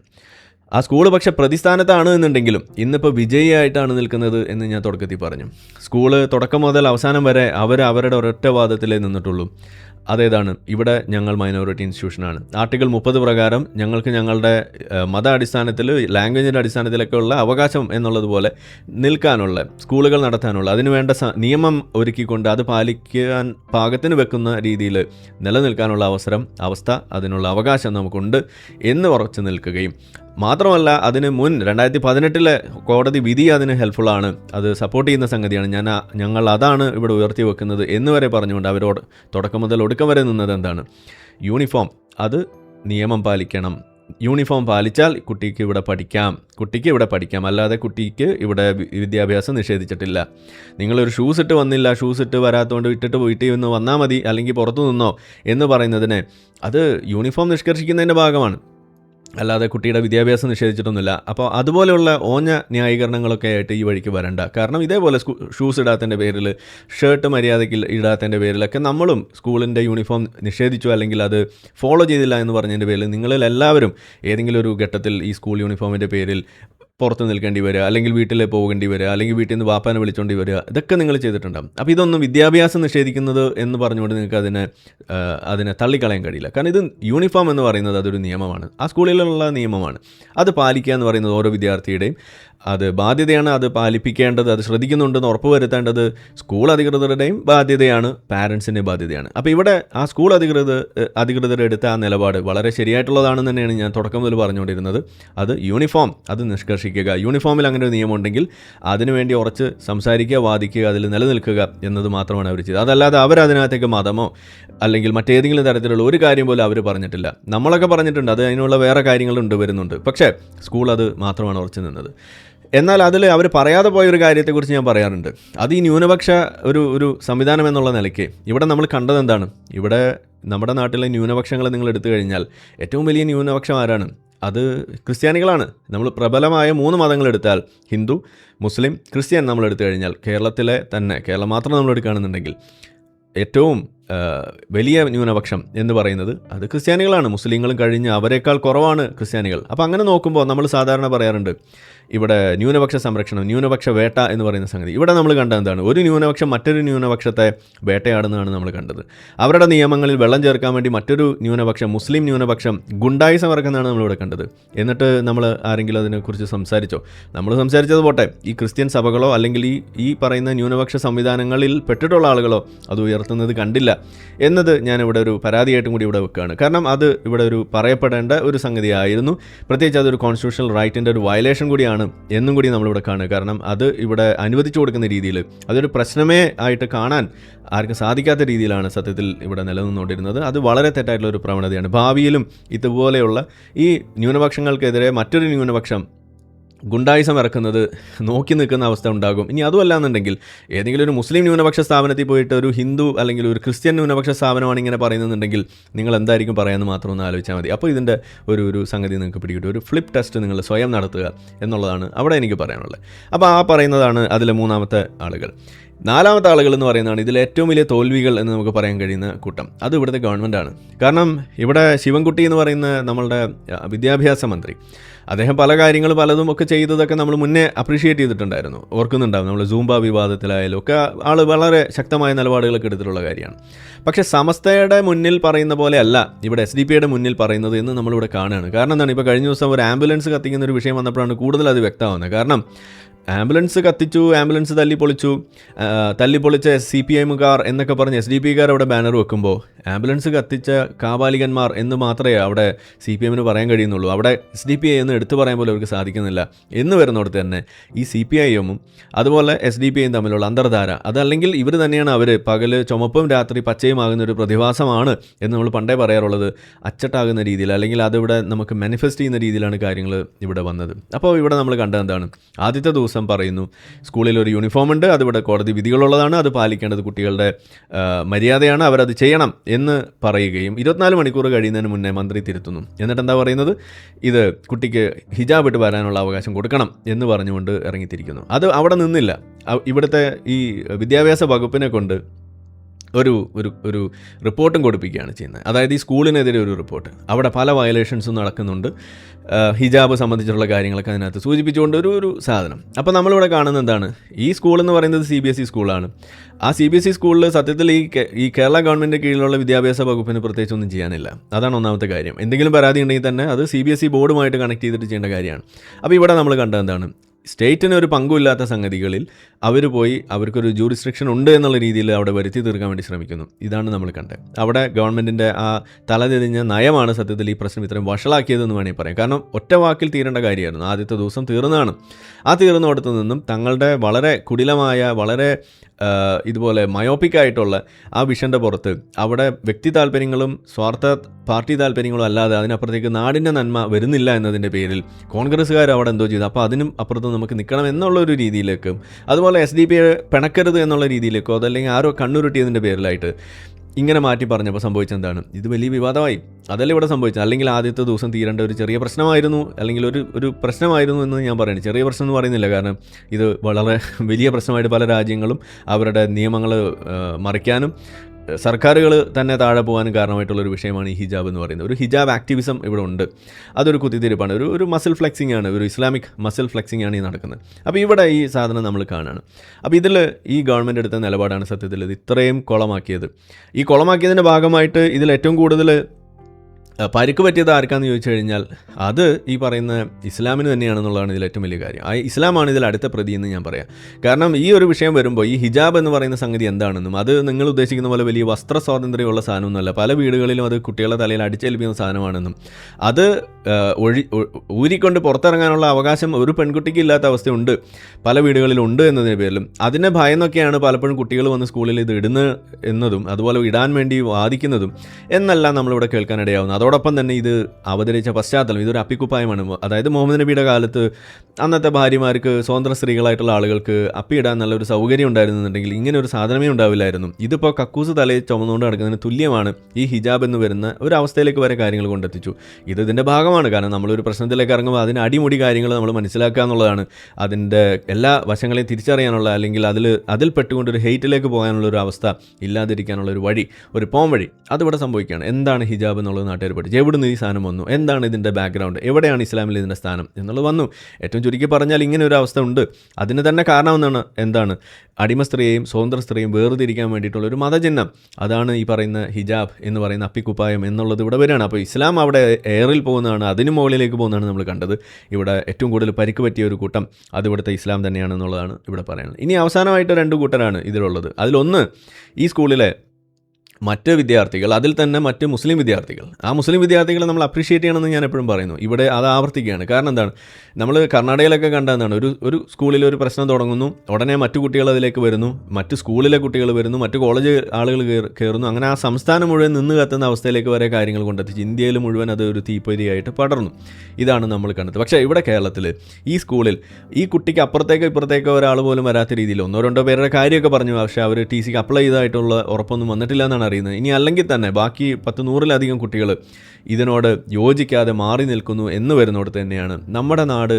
ആ സ്കൂൾ പക്ഷേ പ്രതിസ്ഥാനത്താണ് എന്നുണ്ടെങ്കിലും ഇന്നിപ്പോൾ വിജയിയായിട്ടാണ് നിൽക്കുന്നത് എന്ന് ഞാൻ തുടക്കത്തിൽ പറഞ്ഞു. സ്കൂൾ തുടക്കം മുതൽ അവസാനം വരെ അവർ അവരുടെ ഒരൊറ്റ വാദത്തിലേ നിന്നിട്ടുള്ളൂ. അതേതാണ് ഇവിടെ ഞങ്ങൾ മൈനോറിറ്റി ഇൻസ്റ്റിറ്റ്യൂഷനാണ് ആർട്ടിക്കിൾ മുപ്പത് പ്രകാരം ഞങ്ങൾക്ക് ഞങ്ങളുടെ മത അടിസ്ഥാനത്തിൽ ലാംഗ്വേജിന്റെ അടിസ്ഥാനത്തിലൊക്കെ ഉള്ള അവകാശം എന്നുള്ളതുപോലെ നിൽക്കാനുള്ള സ്കൂളുകൾ നടത്താനുള്ള അതിനുവേണ്ട നിയമം ഒരുക്കിക്കൊണ്ട് അത് പാലിക്കാൻ പാകത്തിന് വെക്കുന്ന രീതിയിൽ നിലനിൽക്കാനുള്ള അവസരം അവസ്ഥ അതിനുള്ള അവകാശം നമുക്കുണ്ട് എന്ന് ഉറച്ചു നിൽക്കുകയും മാത്രമല്ല അതിന് മുൻ രണ്ടായിരത്തി പതിനെട്ടിലെ കോടതി വിധി അതിന് ഹെൽപ്ഫുള്ളാണ് അത് സപ്പോർട്ട് ചെയ്യുന്ന സംഗതിയാണ്. ഞാൻ ഞങ്ങൾ അതാണ് ഇവിടെ ഉയർത്തി വെക്കുന്നത് എന്ന് വരെ പറഞ്ഞുകൊണ്ട് അവരോട് തുടക്കം മുതൽ ഒടുക്കം വരെ നിന്നത് എന്താണ്? യൂണിഫോം. അത് നിയമം പാലിക്കണം. യൂണിഫോം പാലിച്ചാൽ കുട്ടിക്ക് ഇവിടെ പഠിക്കാം. കുട്ടിക്ക് ഇവിടെ പഠിക്കാം. അല്ലാതെ കുട്ടിക്ക് ഇവിടെ വിദ്യാഭ്യാസം നിഷേധിച്ചിട്ടില്ല. നിങ്ങളൊരു ഷൂസ് ഇട്ട് വന്നില്ല. ഷൂസ് ഇട്ട് വരാത്തതുകൊണ്ട് ഇട്ടിട്ട് വീട്ടിൽ നിന്ന് വന്നാൽ മതി. അല്ലെങ്കിൽ പുറത്തു നിന്നോ എന്ന് പറയുന്നതിന് അത് യൂണിഫോം നിഷ്കർഷിക്കുന്നതിന്റെ ഭാഗമാണ്. അല്ലാതെ കുട്ടിയുടെ വിദ്യാഭ്യാസം നിഷേധിച്ചിട്ടൊന്നുമില്ല. അപ്പോൾ അതുപോലെയുള്ള ഓഞ്ഞ ന്യായീകരണങ്ങളൊക്കെ ആയിട്ട് ഈ വഴിക്ക് വരണ്ട. കാരണം ഇതേപോലെ ഷൂസ് ഇടാത്തതിന്റെ പേരിൽ ഷർട്ട് മര്യാദയ്ക്ക് ഇടാത്തതിന്റെ പേരിലൊക്കെ നമ്മളും സ്കൂളിന്റെ യൂണിഫോം നിഷേധിച്ചു അല്ലെങ്കിൽ അത് ഫോളോ ചെയ്തില്ല എന്ന് പറഞ്ഞതിന്റെ പേരിൽ നിങ്ങളിൽ എല്ലാവരും ഏതെങ്കിലും ഒരു ഘട്ടത്തിൽ ഈ സ്കൂൾ യൂണിഫോമിന്റെ പേരിൽ പുറത്ത് നിൽക്കേണ്ടി വരിക അല്ലെങ്കിൽ വീട്ടിൽ പോകേണ്ടി വരിക അല്ലെങ്കിൽ വീട്ടിൽ നിന്ന് വാപ്പാനെ വിളിച്ചോണ്ടി വരിക ഇതൊക്കെ നിങ്ങൾ ചെയ്തിട്ടുണ്ടാകും അപ്പോൾ ഇതൊന്നും വിദ്യാഭ്യാസം നിഷേധിക്കുന്നത് എന്ന് പറഞ്ഞുകൊണ്ട് നിങ്ങൾക്ക് അതിനെ അതിനെ തള്ളിക്കളയാൻ കഴിയില്ല. കാരണം ഇത് യൂണിഫോം എന്ന് പറയുന്നത് അതൊരു നിയമമാണ്. ആ സ്കൂളിലുള്ള നിയമമാണ്. അത് പാലിക്കുക എന്ന് പറയുന്നത് ഓരോ വിദ്യാർത്ഥിയുടെയും അത് ബാധ്യതയാണ് അത് പാലിപ്പിക്കേണ്ടത് അത് ശ്രദ്ധിക്കുന്നുണ്ടെന്ന് ഉറപ്പുവരുത്തേണ്ടത് സ്കൂൾ അധികൃതരുടെയും ബാധ്യതയാണ് പാരൻസിന്റെയും ബാധ്യതയാണ്. അപ്പോൾ ഇവിടെ ആ സ്കൂൾ അധികൃതർ എടുത്ത ആ നിലപാട് വളരെ ശരിയായിട്ടുള്ളതാണെന്ന് തന്നെയാണ് ഞാൻ തുടക്കം മുതൽ പറഞ്ഞുകൊണ്ടിരുന്നത്. അത് യൂണിഫോം അത് നിഷ്കർഷിക്കുക. യൂണിഫോമിൽ അങ്ങനെ ഒരു നിയമമുണ്ടെങ്കിൽ അതിനുവേണ്ടി ഉറച്ച് സംസാരിക്കുക വാദിക്കുക അതിൽ നിലനിൽക്കുക എന്നത് മാത്രമാണ് അവർ ചെയ്തത്. അതല്ലാതെ അവരതിനകത്തേക്ക് മതമോ അല്ലെങ്കിൽ മറ്റേതെങ്കിലും തരത്തിലുള്ള ഒരു കാര്യം പോലും അവർ പറഞ്ഞിട്ടില്ല. നമ്മളൊക്കെ പറഞ്ഞിട്ടുണ്ട് അത് അതിനുള്ള വേറെ കാര്യങ്ങളുണ്ട് വരുന്നുണ്ട്. പക്ഷേ സ്കൂൾ അത് മാത്രമാണ് ഉറച്ചു നിന്നത്. എന്നാൽ അതിൽ അവർ പറയാതെ പോയ ഒരു കാര്യത്തെക്കുറിച്ച് ഞാൻ പറയാറുണ്ട്. അത് ഈ ന്യൂനപക്ഷ ഒരു ഒരു സംവിധാനം എന്നുള്ള നിലയ്ക്ക്. ഇവിടെ നമ്മൾ കണ്ടത് എന്താണ്? ഇവിടെ നമ്മുടെ നാട്ടിലെ ന്യൂനപക്ഷങ്ങളെ നിങ്ങൾ എടുത്തു കഴിഞ്ഞാൽ ഏറ്റവും വലിയ ന്യൂനപക്ഷം ആരാണ്? അത് ക്രിസ്ത്യാനികളാണ്. നമ്മൾ പ്രബലമായ മൂന്ന് മതങ്ങൾ മതങ്ങളെടുത്താൽ ഹിന്ദു മുസ്ലിം ക്രിസ്ത്യൻ നമ്മൾ എടുത്തു കഴിഞ്ഞാൽ കേരളത്തിലെ തന്നെ കേരളം മാത്രം നമ്മൾ എടുക്കുകയാണെന്നുണ്ടെങ്കിൽ ഏറ്റവും വലിയ ന്യൂനപക്ഷം എന്ന് പറയുന്നത് അത് ക്രിസ്ത്യാനികളാണ്. മുസ്ലിങ്ങളും കഴിഞ്ഞ് അവരെക്കാൾ കുറവാണ് ക്രിസ്ത്യാനികൾ. അപ്പോൾ അങ്ങനെ നോക്കുമ്പോൾ നമ്മൾ സാധാരണ പറയാറുണ്ട് ഇവിടെ ന്യൂനപക്ഷ സംരക്ഷണം ന്യൂനപക്ഷ വേട്ട എന്ന് പറയുന്ന സംഗതി. ഇവിടെ നമ്മൾ കണ്ട എന്താണ്? ഒരു ന്യൂനപക്ഷം മറ്റൊരു ന്യൂനപക്ഷത്തെ വേട്ടയാടുന്നതാണ് നമ്മൾ കണ്ടത്. അവരുടെ നിയമങ്ങളിൽ വെള്ളം ചേർക്കാൻ വേണ്ടി മറ്റൊരു ന്യൂനപക്ഷം മുസ്ലിം ന്യൂനപക്ഷം ഗുണ്ടായിസം ഇറക്കുന്നതാണ് നമ്മളിവിടെ കണ്ടത്. എന്നിട്ട് നമ്മൾ ആരെങ്കിലും അതിനെക്കുറിച്ച് സംസാരിച്ചോ? നമ്മൾ സംസാരിച്ചത് പോട്ടെ ഈ ക്രിസ്ത്യൻ സഭകളോ അല്ലെങ്കിൽ ഈ ഈ പറയുന്ന ന്യൂനപക്ഷ സംവിധാനങ്ങളിൽ പെട്ടിട്ടുള്ള ആളുകളോ അത് ഉയർത്തുന്നത് കണ്ടില്ല. എന്നത് ഞാൻ ഇവിടെ ഒരു പരാതിയായിട്ടും കൂടി ഇവിടെ വെക്കുകയാണ്. കാരണം അത് ഇവിടെ ഒരു പറയപ്പെടേണ്ട ഒരു സംഗതിയായിരുന്നു. പ്രത്യേകിച്ച് അതൊരു കോൺസ്റ്റിറ്റ്യൂഷണൽ റൈറ്റിന്റെ ഒരു വയലേഷൻ കൂടിയാണ് എന്നും കൂടി നമ്മളിവിടെ കാണുക. കാരണം അത് ഇവിടെ അനുവദിച്ചു കൊടുക്കുന്ന രീതിയിൽ അതൊരു പ്രശ്നമേ ആയിട്ട് കാണാൻ ആർക്കും സാധിക്കാത്ത രീതിയിലാണ് സത്യത്തിൽ ഇവിടെ നിലനിന്നുകൊണ്ടിരുന്നത്. അത് വളരെ തെറ്റായിട്ടുള്ള ഒരു പ്രവണതയാണ്. ഭാവിയിലും ഇതുപോലെയുള്ള ഈ ന്യൂനപക്ഷങ്ങൾക്കെതിരെ മറ്റൊരു ന്യൂനപക്ഷം ഗുണ്ടായിസം ഇറക്കുന്നത് നോക്കി നിൽക്കുന്ന അവസ്ഥ ഉണ്ടാകും. ഇനി അതുമല്ല എന്നുണ്ടെങ്കിൽ ഏതെങ്കിലും ഒരു മുസ്ലിം ന്യൂനപക്ഷ സ്ഥാപനത്തിൽ പോയിട്ട് ഒരു ഹിന്ദു അല്ലെങ്കിൽ ഒരു ക്രിസ്ത്യൻ ന്യൂനപക്ഷ സ്ഥാപനമാണ് ഇങ്ങനെ പറയുന്നുണ്ടെങ്കിൽ നിങ്ങൾ എന്തായിരിക്കും പറയാമെന്ന് മാത്രം ഒന്ന് ആലോചിച്ചാൽ മതി. അപ്പോൾ ഇതിന്റെ ഒരു ഒരു സംഗതി നിങ്ങൾക്ക് പിടികിട്ടും. ഒരു ഫ്ലിപ്പ് ടെസ്റ്റ് നിങ്ങൾ സ്വയം നടത്തുക എന്നുള്ളതാണ് അവിടെ എനിക്ക് പറയാനുള്ളത്. അപ്പോൾ ആ പറയുന്നതാണ് അതിലെ മൂന്നാമത്തെ ആളുകൾ. നാലാമത്തെ ആളുകൾ എന്ന് പറയുന്നതാണ് ഇതിൽ ഏറ്റവും വലിയ തോൽവികൾ എന്ന് നമുക്ക് പറയാൻ കഴിയുന്ന കൂട്ടം. അത് ഇവിടുത്തെ ഗവൺമെന്റാണ്. കാരണം ഇവിടെ ശിവൻകുട്ടി എന്ന് പറയുന്ന നമ്മളുടെ വിദ്യാഭ്യാസ മന്ത്രി അദ്ദേഹം പല കാര്യങ്ങൾ പലതും ഒക്കെ ചെയ്തതൊക്കെ നമ്മൾ മുന്നേ അപ്രീഷിയേറ്റ് ചെയ്തിട്ടുണ്ടായിരുന്നു. ഓർക്കുന്നുണ്ടാവും നമ്മൾ സൂംബ വിവാദത്തിലായാലും ഒക്കെ ആൾ വളരെ ശക്തമായ നിലപാടുകളൊക്കെ എടുത്തിട്ടുള്ള കാര്യമാണ്. പക്ഷേ സമസ്തയുടെ മുന്നിൽ പറയുന്ന പോലെ അല്ല ഇവിടെ എസ് ഡി പിയുടെ മുന്നിൽ പറയുന്നത് എന്ന് നമ്മളിവിടെ കാണുകയാണ്. കാരണം എന്താണ് ഇപ്പോൾ കഴിഞ്ഞ ദിവസം ഒരു ആംബുലൻസ് കത്തിക്കുന്ന ഒരു വിഷയം വന്നപ്പോഴാണ് കൂടുതൽ അത് വ്യക്തമാവുന്നത്. കാരണം ആംബുലൻസ് കത്തിച്ചു ആംബുലൻസ് തല്ലി പൊളിച്ചു. തല്ലി പൊളിച്ച സി പി എമ്മുകാർ എന്നൊക്കെ പറഞ്ഞ് എസ് ഡി പിക്കാർ അവിടെ ബാനർ വെക്കുമ്പോൾ ആംബുലൻസ് കത്തിച്ച കാപാലികന്മാർ എന്ന് മാത്രമേ അവിടെ സി പി എമ്മിന് പറയാൻ കഴിയുന്നുള്ളൂ. അവിടെ എസ് ഡി പി ഐ എന്ന് എടുത്തു പറയാൻ പോലും അവർക്ക് സാധിക്കുന്നില്ല. എന്ന് വരുന്നിടത്ത് തന്നെ ഈ സി പി ഐ എമ്മും അതുപോലെ എസ് ഡി പി ഐയും തമ്മിലുള്ള അന്തർധാര അതല്ലെങ്കിൽ ഇവർ തന്നെയാണ് അവർ പകൽ ചുമപ്പും രാത്രി പച്ചയുമാകുന്ന ഒരു പ്രതിഭാസമാണ് എന്ന് നമ്മൾ പണ്ടേ പറയാറുള്ളത്. അച്ചട്ടാകുന്ന രീതിയിൽ അല്ലെങ്കിൽ അതിവിടെ നമുക്ക് മാനിഫെസ്റ്റ് ചെയ്യുന്ന രീതിയിലാണ് കാര്യങ്ങൾ ഇവിടെ വന്നത്. അപ്പോൾ ഇവിടെ നമ്മൾ കണ്ടത് എന്താണ്? ആദ്യത്തെ ദിവസം പറയുന്നു. സ്കൂളിൽ ഒരു യൂണിഫോം ഉണ്ട് അതിവിടെ കോടതി വിധികളുള്ളതാണ് അത് പാലിക്കേണ്ടത് കുട്ടികളുടെ മര്യാദയാണ് അവരത് ചെയ്യണം എന്ന് പറയുകയും ഇരുപത്തിനാല് മണിക്കൂർ കഴിയുന്നതിന് മുന്നേ മന്ത്രി തിരുത്തുന്നു. എന്നിട്ട് എന്താ പറയുന്നത്? ഇത് കുട്ടിക്ക് ഹിജാബ് ഇട്ട് വരാനുള്ള അവകാശം കൊടുക്കണം എന്ന് പറഞ്ഞുകൊണ്ട് ഇറങ്ങിത്തിരിക്കുന്നു. അത് അവിടെ നിന്നില്ല. ഇവിടുത്തെ ഈ വിദ്യാഭ്യാസ വകുപ്പിനെ കൊണ്ട് ഒരു ഒരു ഒരു റിപ്പോർട്ടും കൊടുപ്പിക്കുകയാണ് ചെയ്യുന്നത്. അതായത് ഈ സ്കൂളിനെതിരെ ഒരു റിപ്പോർട്ട്. അവിടെ പല വയലേഷൻസും നടക്കുന്നുണ്ട്. ഹിജാബ് സംബന്ധിച്ചുള്ള കാര്യങ്ങളൊക്കെ അതിനകത്ത് സൂചിപ്പിച്ചുകൊണ്ട് ഒരു ഒരു സാധനം. അപ്പോൾ നമ്മളിവിടെ കാണുന്നത് എന്താണ്? ഈ സ്കൂൾ എന്ന് പറയുന്നത് സി ബി എസ് ഇ സ്കൂളാണ്. ആ സി ബി എസ് ഇ സ്കൂളിൽ സത്യത്തിൽ ഈ ഈ കേരള ഗവൺമെന്റ് കീഴിലുള്ള വിദ്യാഭ്യാസ വകുപ്പിന് പ്രത്യേകിച്ച് ഒന്നും ചെയ്യാനില്ല. അതാണ് ഒന്നാമത്തെ കാര്യം. എന്തെങ്കിലും പരാതി ഉണ്ടെങ്കിൽ തന്നെ അത് സി ബി എസ് ഇ ബോർഡുമായിട്ട് കണക്ട് ചെയ്തിട്ട് ചെയ്യേണ്ട കാര്യമാണ്. അപ്പോൾ ഇവിടെ നമ്മൾ കണ്ടത് എന്താണ്? സ്റ്റേറ്റിന് ഒരു പങ്കുമില്ലാത്ത സംഗതികളിൽ അവർ പോയി അവർക്കൊരു ജൂറിസ്ട്രിക്ഷൻ ഉണ്ട് എന്നുള്ള രീതിയിൽ അവിടെ വരുത്തി തീർക്കാൻ വേണ്ടി ശ്രമിക്കുന്നു. ഇതാണ് നമ്മൾ കണ്ടത്. അവിടെ ഗവൺമെന്റിന്റെ ആ തലതിരിഞ്ഞ നയമാണ് സത്യത്തിൽ ഈ പ്രശ്നം ഇത്രയും വഷളാക്കിയതെന്ന് വേണമെങ്കിൽ പറയാം. കാരണം ഒറ്റ വാക്കിൽ തീരേണ്ട കാര്യമായിരുന്നു. ആദ്യത്തെ ദിവസം തീർന്നതാണ്. ആ തീർന്നിടത്തു നിന്നും തങ്ങളുടെ വളരെ കുടിലമായ വളരെ ഇതുപോലെ മയോപ്പിക് ആയിട്ടുള്ള ആ വിഷന്റെ പുറത്ത് അവിടെ വ്യക്തി താല്പര്യങ്ങളും സ്വാർത്ഥ പാർട്ടി താല്പര്യങ്ങളും അല്ലാതെ അതിനപ്പുറത്തേക്ക് നാടിന്റെ നന്മ വരുന്നില്ല എന്നതിന്റെ പേരിൽ കോൺഗ്രസ്സുകാർ അവിടെ എന്തോ ചെയ്തു. അപ്പോൾ അതിനും അപ്പുറത്ത് നമുക്ക് നിൽക്കണം എന്നുള്ള ഒരു രീതിയിലേക്കും അതുപോലെ എസ് ഡി പി പിണക്കരുത് എന്നുള്ള രീതിയിലേക്കോ അതല്ലെങ്കിൽ ആരോ കണ്ണുരുട്ടിയതിന്റെ പേരിലായിട്ട് ഇങ്ങനെ മാറ്റി പറഞ്ഞപ്പോൾ സംഭവിച്ചെന്താണ്? ഇത് വലിയ വിവാദമായി. അതല്ല ഇവിടെ സംഭവിച്ചത്? അല്ലെങ്കിൽ ആദ്യത്തെ ദിവസം തീരേണ്ട ഒരു ചെറിയ പ്രശ്നമായിരുന്നു? അല്ലെങ്കിൽ ഒരു ഒരു പ്രശ്നമായിരുന്നു എന്ന് ഞാൻ പറയുന്നത് ചെറിയ പ്രശ്നം എന്ന് പറയുന്നില്ല. കാരണം ഇത് വളരെ വലിയ പ്രശ്നമായിട്ട് പല രാജ്യങ്ങളും അവരുടെ നിയമങ്ങൾ മറിക്കാനും സർക്കാരുകൾ തന്നെ താഴെ പോകാൻ കാരണമായിട്ടുള്ള ഒരു വിഷയമാണ് ഈ ഹിജാബ് എന്ന് പറയുന്നത്. ഒരു ഹിജാബ് ആക്ടിവിസം ഇവിടെ ഉണ്ട്. അതൊരു കുത്തിത്തിരിപ്പാണ്. ഒരു ഒരു മസിൽ ഫ്ലെക്സിംഗ് ആണ്. ഒരു ഇസ്ലാമിക് മസിൽ ഫ്ലെക്സിംഗ് ആണ് ഈ നടക്കുന്നത്. അപ്പോൾ ഇവിടെ ഈ സാധനം നമ്മൾ കാണുകയാണ് അപ്പോൾ ഇതിൽ ഈ ഗവൺമെന്റ് എടുത്ത നിലപാടാണ് സത്യത്തിൽ ഇത് ഇത്രയും കുളമാക്കിയത്. ഈ കുളമാക്കിയതിന്റെ ഭാഗമായിട്ട് ഇതിൽ ഏറ്റവും കൂടുതൽ പരിക്ക് പറ്റിയത് ആർക്കാന്ന് ചോദിച്ചു കഴിഞ്ഞാൽ അത് ഈ പറയുന്ന ഇസ്ലാമിന് തന്നെയാണെന്നുള്ളതാണ് ഇതിൽ ഏറ്റവും വലിയ കാര്യം. ആ ഇസ്ലാമാണ് ഇതിൽ അടുത്ത പ്രതി എന്ന് ഞാൻ പറയാം. കാരണം ഈ ഒരു വിഷയം വരുമ്പോൾ ഈ ഹിജാബ് എന്ന് പറയുന്ന സംഗതി എന്താണെന്നും അത് നിങ്ങൾ ഉദ്ദേശിക്കുന്ന പോലെ വലിയ വസ്ത്ര സ്വാതന്ത്ര്യമുള്ള സാധനമൊന്നുമല്ല. പല വീടുകളിലും അത് കുട്ടികളുടെ തലയിൽ അടിച്ചേൽപ്പിക്കുന്ന സാധനമാണെന്നും അത് ഒഴി ഊരിക്കൊണ്ട് പുറത്തിറങ്ങാനുള്ള അവകാശം ഒരു പെൺകുട്ടിക്ക് ഇല്ലാത്ത അവസ്ഥയുണ്ട്. പല വീടുകളിലും ഉണ്ട് എന്നതിന്റെ പേരിലും. അതിനെ ഭയന്നൊക്കെയാണ് പലപ്പോഴും കുട്ടികൾ വന്ന് സ്കൂളിൽ ഇത് ഇടുന്ന എന്നതും അതുപോലെ ഇടാൻ വേണ്ടി വാദിക്കുന്നതും എന്നെല്ലാം നമ്മളിവിടെ കേൾക്കാനിടയാവുന്നത്. അതോടൊപ്പം തന്നെ ഇത് അവതരിച്ച പശ്ചാത്തലം ഇതൊരു അപ്പിക്കുപ്പായമാണ്. അതായത് മുഹമ്മദ് നബിയുടെ കാലത്ത് അന്നത്തെ ഭാര്യമാർക്ക് സ്വതന്ത്ര സ്ത്രീകളായിട്ടുള്ള ആളുകൾക്ക് അപ്പിയിടാൻ നല്ലൊരു സൗകര്യം ഉണ്ടായിരുന്നുണ്ടെങ്കിൽ ഇങ്ങനെ ഒരു സാധനമേ ഉണ്ടാവില്ലായിരുന്നു. ഇതിപ്പോൾ കക്കൂസ് തലയിൽ ചുമന്നുകൊണ്ട് നടക്കുന്നതിന് തുല്യമാണ് ഈ ഹിജാബ് എന്ന് വരുന്ന ഒരു അവസ്ഥയിലേക്ക് വരെ കാര്യങ്ങൾ കൊണ്ടെത്തിച്ചു. ഇത് ഇതിന്റെ ഭാഗമാണ്. കാരണം നമ്മളൊരു പ്രശ്നത്തിലേക്ക് ഇറങ്ങുമ്പോൾ അതിന് അടിമുടി കാര്യങ്ങൾ നമ്മൾ മനസ്സിലാക്കുക എന്നുള്ളതാണ്. അതിന്റെ എല്ലാ വശങ്ങളെയും തിരിച്ചറിയാനുള്ള അല്ലെങ്കിൽ അതിൽ അതിൽ പെട്ടുകൊണ്ട് ഒരു ഹെയ്റ്റിലേക്ക് പോകാനുള്ള ഒരു അവസ്ഥ ഇല്ലാതിരിക്കാനുള്ള ഒരു വഴി ഒരു പോം വഴി അതിവിടെ സംഭവിക്കുകയാണ്. എന്താണ് ഹിജാബ് എന്നുള്ളത് നാട്ടുകാർ പഠിച്ചു എവിടെ നിന്ന് ഈ സാധനം വന്നു. എന്താണ് ഇതിന്റെ ബാക്ക്ഗ്രൗണ്ട് എവിടെയാണ് ഇസ്ലാമിൽ ഇതിന്റെ സ്ഥാനം? എന്നുള്ളത് വന്നു. ഏറ്റവും ചുരുക്കി പറഞ്ഞാൽ ഇങ്ങനെ ഒരു അവസ്ഥ ഉണ്ട്. അതിന് തന്നെ കാരണമെന്നാണ് എന്താണ്? അടിമ സ്ത്രീയെയും സ്വതന്ത്ര സ്ത്രീയും വേർതിരിക്കാൻ വേണ്ടിയിട്ടുള്ള ഒരു മതചിഹ്നം. അതാണ് ഈ പറയുന്ന ഹിജാബ് എന്ന് പറയുന്ന അപ്പിക്കുപ്പായം എന്നുള്ളത് ഇവിടെ വരികയാണ്. അപ്പോൾ ഇസ്ലാം അവിടെ എയറിൽ പോകുന്നതാണ്. അതിന് മുകളിലേക്ക് പോകുന്നതാണ് നമ്മൾ കണ്ടത്. ഇവിടെ ഏറ്റവും കൂടുതൽ പരിക്ക് പറ്റിയ ഒരു കൂട്ടം അത് ഇവിടുത്തെ ഇസ്ലാം തന്നെയാണെന്നുള്ളതാണ് ഇവിടെ പറയുന്നത്. ഇനി അവസാനമായിട്ട് രണ്ട് കൂട്ടരാണ് ഇതിലുള്ളത്. അതിലൊന്ന് ഈ സ്കൂളിലെ മറ്റ് വിദ്യാർത്ഥികൾ അതിൽ തന്നെ മറ്റ് മുസ്ലിം വിദ്യാർത്ഥികൾ. ആ മുസ്ലിം വിദ്യാർത്ഥികളെ നമ്മൾ അപ്രീഷിയേറ്റ് ചെയ്യണമെന്ന് ഞാൻ എപ്പോഴും പറയുന്നു. ഇവിടെ അത് ആവർത്തിക്കുകയാണ്. കാരണം എന്താണ്? നമ്മൾ കർണാടകയിലൊക്കെ കണ്ടതാണ് ഒരു ഒരു സ്കൂളിൽ ഒരു പ്രശ്നം തുടങ്ങുന്നു ഉടനെ മറ്റു കുട്ടികൾ അതിലേക്ക് വരുന്നു മറ്റ് സ്കൂളിലെ കുട്ടികൾ വരുന്നു മറ്റ് കോളേജ് ആളുകൾ കയറി- കയറുന്നു അങ്ങനെ ആ സംസ്ഥാനം മുഴുവൻ നിന്ന് കത്തുന്ന അവസ്ഥയിലേക്ക് വരെ കാര്യങ്ങൾ കൊണ്ടെത്തിച്ച് ഇന്ത്യയിൽ മുഴുവൻ അത് ഒരു തീപ്പൊരിയായിട്ട് പടർന്നു. ഇതാണ് നമ്മൾ കണ്ടത്. പക്ഷേ ഇവിടെ കേരളത്തിൽ ഈ സ്കൂളിൽ ഈ കുട്ടിക്ക് അപ്പുറത്തേക്കോ ഇപ്പുറത്തേക്കോ ഒരാൾ പോലും വരാത്ത രീതിയിൽ ഒന്നോ രണ്ടോ പേരുടെ കാര്യമൊക്കെ പറഞ്ഞു പക്ഷേ അവർ ടി സിക്ക് അപ്ലൈ ചെയ്തതായിട്ടുള്ള ഉറപ്പൊന്നും വന്നിട്ടില്ല എന്നാണ് അറിയുന്നത് ഇനി അല്ലെങ്കിൽ തന്നെ ബാക്കി പത്ത് നൂറിലധികം കുട്ടികൾ ഇതിനോട് യോജിക്കാതെ മാറി നിൽക്കുന്നു എന്ന് വരുന്നിടത്ത് തന്നെയാണ് നമ്മുടെ നാട്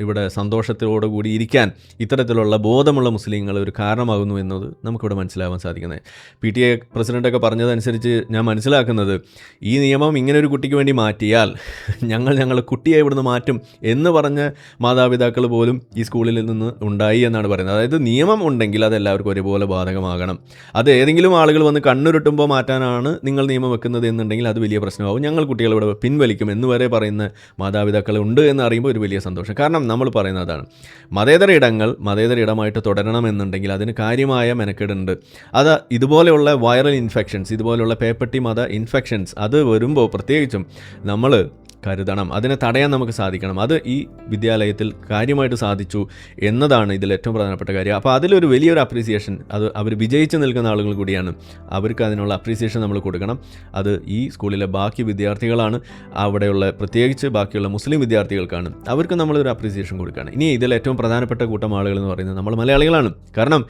ഇവിടെ സന്തോഷത്തോടു കൂടി ഇരിക്കാൻ ഇത്തരത്തിലുള്ള ബോധമുള്ള മുസ്ലിങ്ങൾ ഒരു കാരണമാകുന്നു എന്നത് നമുക്കിവിടെ മനസ്സിലാവാൻ സാധിക്കുന്നത്. പി ടി എ പ്രസിഡന്റൊക്കെ പറഞ്ഞതനുസരിച്ച് ഞാൻ മനസ്സിലാക്കുന്നത് ഈ നിയമം ഇങ്ങനെ ഒരു കുട്ടിക്ക് വേണ്ടി മാറ്റിയാൽ ഞങ്ങൾ ഞങ്ങൾ കുട്ടിയെ ഇവിടുന്ന് മാറ്റും എന്ന് പറഞ്ഞ മാതാപിതാക്കൾ പോലും ഈ സ്കൂളിൽ നിന്ന് ഉണ്ടായി എന്നാണ് പറയുന്നത്. അതായത് നിയമം ഉണ്ടെങ്കിൽ അത് എല്ലാവർക്കും ഒരുപോലെ ബാധകമാകണം. അത് ഏതെങ്കിലും ആളുകൾ വന്ന് കണ്ണുരുട്ടുമ്പോൾ മാറ്റാനാണ് നിങ്ങൾ നിയമം വെക്കുന്നത് എന്നുണ്ടെങ്കിൽ അത് വലിയ പ്രശ്നമാവും ഞങ്ങൾ കുട്ടികൾ ഇവിടെ പിൻവലിക്കും എന്ന് വരെ പറയുന്ന മാതാപിതാക്കൾ ഉണ്ട് എന്ന് അറിയുമ്പോൾ ഒരു വലിയ സന്തോഷം. കാരണം നമ്മൾ പറയുന്നത് അതാണ്. മതേതര ഇടങ്ങൾ മതേതര ഇടമായിട്ട് തുടരണമെന്നുണ്ടെങ്കിൽ അതിന് കാര്യമായ മെനക്കെടുണ്ട്. അത് ഇതുപോലെയുള്ള വൈറൽ ഇൻഫെക്ഷൻസ് ഇതുപോലെയുള്ള പേപ്പട്ടി മത ഇൻഫെക്ഷൻസ് അത് വരുമ്പോൾ പ്രത്യേകിച്ചും നമ്മൾ കരുതണം. അതിനെ തടയാൻ നമുക്ക് സാധിക്കണം. അത് ഈ വിദ്യാലയത്തിൽ കാര്യമായിട്ട് സാധിച്ചു എന്നതാണ് ഇതിൽ ഏറ്റവും പ്രധാനപ്പെട്ട കാര്യം. അപ്പോൾ അതിലൊരു വലിയൊരു അപ്രീസിയേഷൻ അത് അവർ വിജയിച്ച് നിൽക്കുന്ന ആളുകൾ കൂടിയാണ്. അവർക്ക് അതിനുള്ള അപ്രീസിയേഷൻ നമ്മൾ കൊടുക്കണം. അത് ഈ സ്കൂളിലെ ബാക്കി വിദ്യാർത്ഥികളാണ്. അവിടെയുള്ള പ്രത്യേകിച്ച് ബാക്കിയുള്ള മുസ്ലിം വിദ്യാർത്ഥികൾക്കാണ്. അവർക്ക് നമ്മളൊരു അപ്രീസിയേഷൻ കൊടുക്കുകയാണ്. ഇനി ഇതിൽ ഏറ്റവും പ്രധാനപ്പെട്ട കൂട്ടം ആളുകൾ എന്ന് പറയുന്നത് നമ്മൾ മലയാളികളാണ്. കാരണം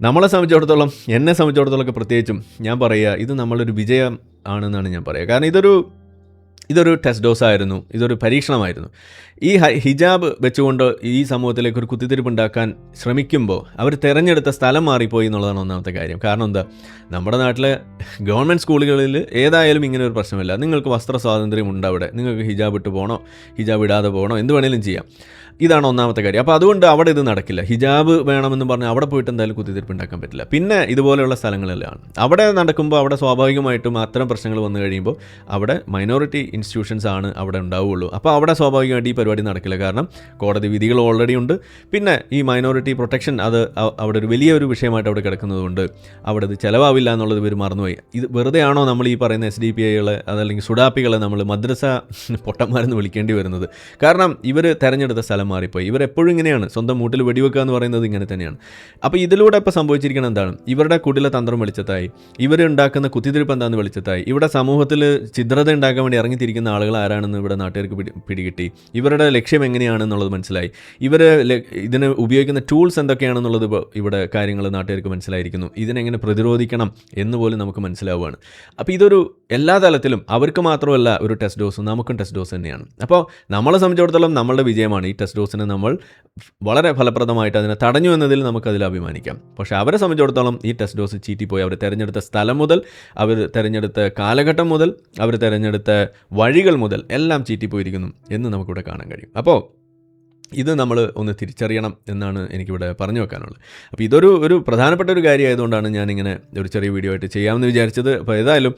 നമ്മളെ സംബന്ധിച്ചിടത്തോളം എന്നെ സംബന്ധിച്ചിടത്തോളം ഒക്കെ പ്രത്യേകിച്ചും ഞാൻ പറയുക ഇത് നമ്മളൊരു വിജയം ആണെന്നാണ് ഞാൻ പറയുക. കാരണം ഇതൊരു ഇതൊരു ടെസ്റ്റ് ഡോസ് ആയിരുന്നു. ഇതൊരു പരീക്ഷണമായിരുന്നു. ഈ ഹിജാബ് വെച്ചുകൊണ്ട് ഈ സമൂഹത്തിലേക്ക് ഒരു കുത്തിത്തിരിപ്പ് ഉണ്ടാക്കാൻ ശ്രമിക്കുമ്പോൾ അവർ തിരഞ്ഞെടുത്ത സ്ഥലം മാറിപ്പോയി എന്നുള്ളതാണ് ഒന്നാമത്തെ കാര്യം. കാരണം എന്താ? നമ്മുടെ നാട്ടിലെ ഗവൺമെന്റ് സ്കൂളുകളിൽ ഏതായാലും ഇങ്ങനെ ഒരു പ്രശ്നമില്ല. നിങ്ങൾക്ക് വസ്ത്ര സ്വാതന്ത്ര്യം ഉണ്ട് അവിടെ. നിങ്ങൾക്ക് ഹിജാബ് ഇട്ട് പോകണോ ഹിജാബ് ഇടാതെ പോകണോ എന്ത് വേണേലും ചെയ്യാം. ഇതാണ് ഒന്നാമത്തെ കാര്യം. അപ്പോൾ അതുകൊണ്ട് അവിടെ ഇത് നടക്കില്ല. ഹിജാബ് വേണമെന്ന് പറഞ്ഞാൽ അവിടെ പോയിട്ട് എന്തായാലും കുത്തിത്തിരിപ്പ് ഉണ്ടാക്കാൻ പറ്റില്ല. പിന്നെ ഇതുപോലെയുള്ള സ്ഥലങ്ങളിലാണ് അവിടെ നടക്കുമ്പോൾ അവിടെ സ്വാഭാവികമായിട്ടും അത്തരം പ്രശ്നങ്ങൾ വന്നു കഴിയുമ്പോൾ അവിടെ മൈനോറിറ്റി ഇൻസ്റ്റിറ്റ്യൂഷൻസ് ആണ് അവിടെ ഉണ്ടാവുകയുള്ളൂ. അപ്പോൾ അവിടെ സ്വാഭാവികമായിട്ട് ഈ പരിപാടി നടക്കില്ല. കാരണം കോടതി വിധികൾ ഓൾറെഡി ഉണ്ട്. പിന്നെ ഈ മൈനോറിറ്റി പ്രൊട്ടക്ഷൻ അത് അവിടെ ഒരു വലിയൊരു വിഷയമായിട്ട് അവിടെ കിടക്കുന്നതുകൊണ്ട് അവിടെ ഇത് ചിലവാവില്ല എന്നുള്ളത് ഇവർ മറന്നുപോയി. ഇത് വെറുതെയാണോ നമ്മൾ ഈ പറയുന്ന എസ് ഡി പി ഐകളെ അതല്ലെങ്കിൽ സുഡാപ്പികളെ നമ്മൾ മദ്രസ പൊട്ടന്മാരെന്ന് വിളിക്കേണ്ടി വരുന്നത്? കാരണം ഇവർ തെരഞ്ഞെടുത്ത സ്ഥലം മാറിപ്പോയി. ഇവർ എപ്പോഴും ഇങ്ങനെയാണ്. സ്വന്തം മൂട്ടിൽ വെടിവെക്കുക എന്ന് പറയുന്നത് ഇങ്ങനെ തന്നെയാണ്. അപ്പോൾ ഇതിലൂടെ ഇപ്പോൾ സംഭവിച്ചിരിക്കുന്നത് എന്താണ്? ഇവരുടെ കുടിലെ തന്ത്രം വെളിച്ചത്തായി. ഇവർ ഉണ്ടാക്കുന്ന കുത്തിത്തിരിപ്പ് എന്താണെന്ന് വെളിച്ചത്തായി. ഇവിടെ സമൂഹത്തിൽ ചിദ്രത ഉണ്ടാക്കാൻ വേണ്ടി ഇറങ്ങിത്തിരിക്കുന്ന ആളുകൾ ആരാണെന്ന് ഇവിടെ നാട്ടുകാർക്ക് പിടി പിടികിട്ടി. ഇവരുടെ ലക്ഷ്യം എങ്ങനെയാണെന്നുള്ളത് മനസ്സിലായി. ഇവർ ഇതിന് ഉപയോഗിക്കുന്ന ടൂൾസ് എന്തൊക്കെയാണെന്നുള്ളത് ഇവിടെ കാര്യങ്ങൾ നാട്ടുകാർക്ക് മനസ്സിലായിരിക്കുന്നു. ഇതിനെങ്ങനെ പ്രതിരോധിക്കണം എന്ന് പോലും നമുക്ക് മനസ്സിലാവുകയാണ്. അപ്പോൾ ഇതൊരു എല്ലാ തലത്തിലും അവർക്ക് മാത്രമല്ല ഒരു ടെസ്റ്റ് ഡോസ് നമുക്കും ടെസ്റ്റ് ഡോസ് തന്നെയാണ്. അപ്പോൾ നമ്മളെ സംബന്ധിച്ചിടത്തോളം നമ്മളുടെ വിജയമാണ് ഈ ടെസ്റ്റ് ഡോസിനെ നമ്മൾ വളരെ ഫലപ്രദമായിട്ട് അതിനെ തടഞ്ഞു എന്നതിൽ നമുക്കതിൽ അഭിമാനിക്കാം. പക്ഷേ അവരെ സംബന്ധിച്ചിടത്തോളം ഈ ടെസ്റ്റ് ഡോസ് ചീറ്റിപ്പോയി. അവർ തിരഞ്ഞെടുത്ത സ്ഥലം മുതൽ അവർ തിരഞ്ഞെടുത്ത കാലഘട്ടം മുതൽ അവർ തിരഞ്ഞെടുത്ത വഴികൾ മുതൽ എല്ലാം ചീറ്റിപ്പോയിരിക്കുന്നു എന്ന് നമുക്കിവിടെ കാണാൻ കഴിയും. അപ്പോൾ ഇത് നമ്മൾ ഒന്ന് തിരിച്ചറിയണം എന്നാണ് എനിക്കിവിടെ പറഞ്ഞു വെക്കാനുള്ളത്. അപ്പോൾ ഇതൊരു ഒരു പ്രധാനപ്പെട്ട ഒരു കാര്യമായതുകൊണ്ടാണ് ഞാനിങ്ങനെ ഒരു ചെറിയ വീഡിയോ ആയിട്ട് ചെയ്യാമെന്ന് വിചാരിച്ചത്. അപ്പോൾ ഏതായാലും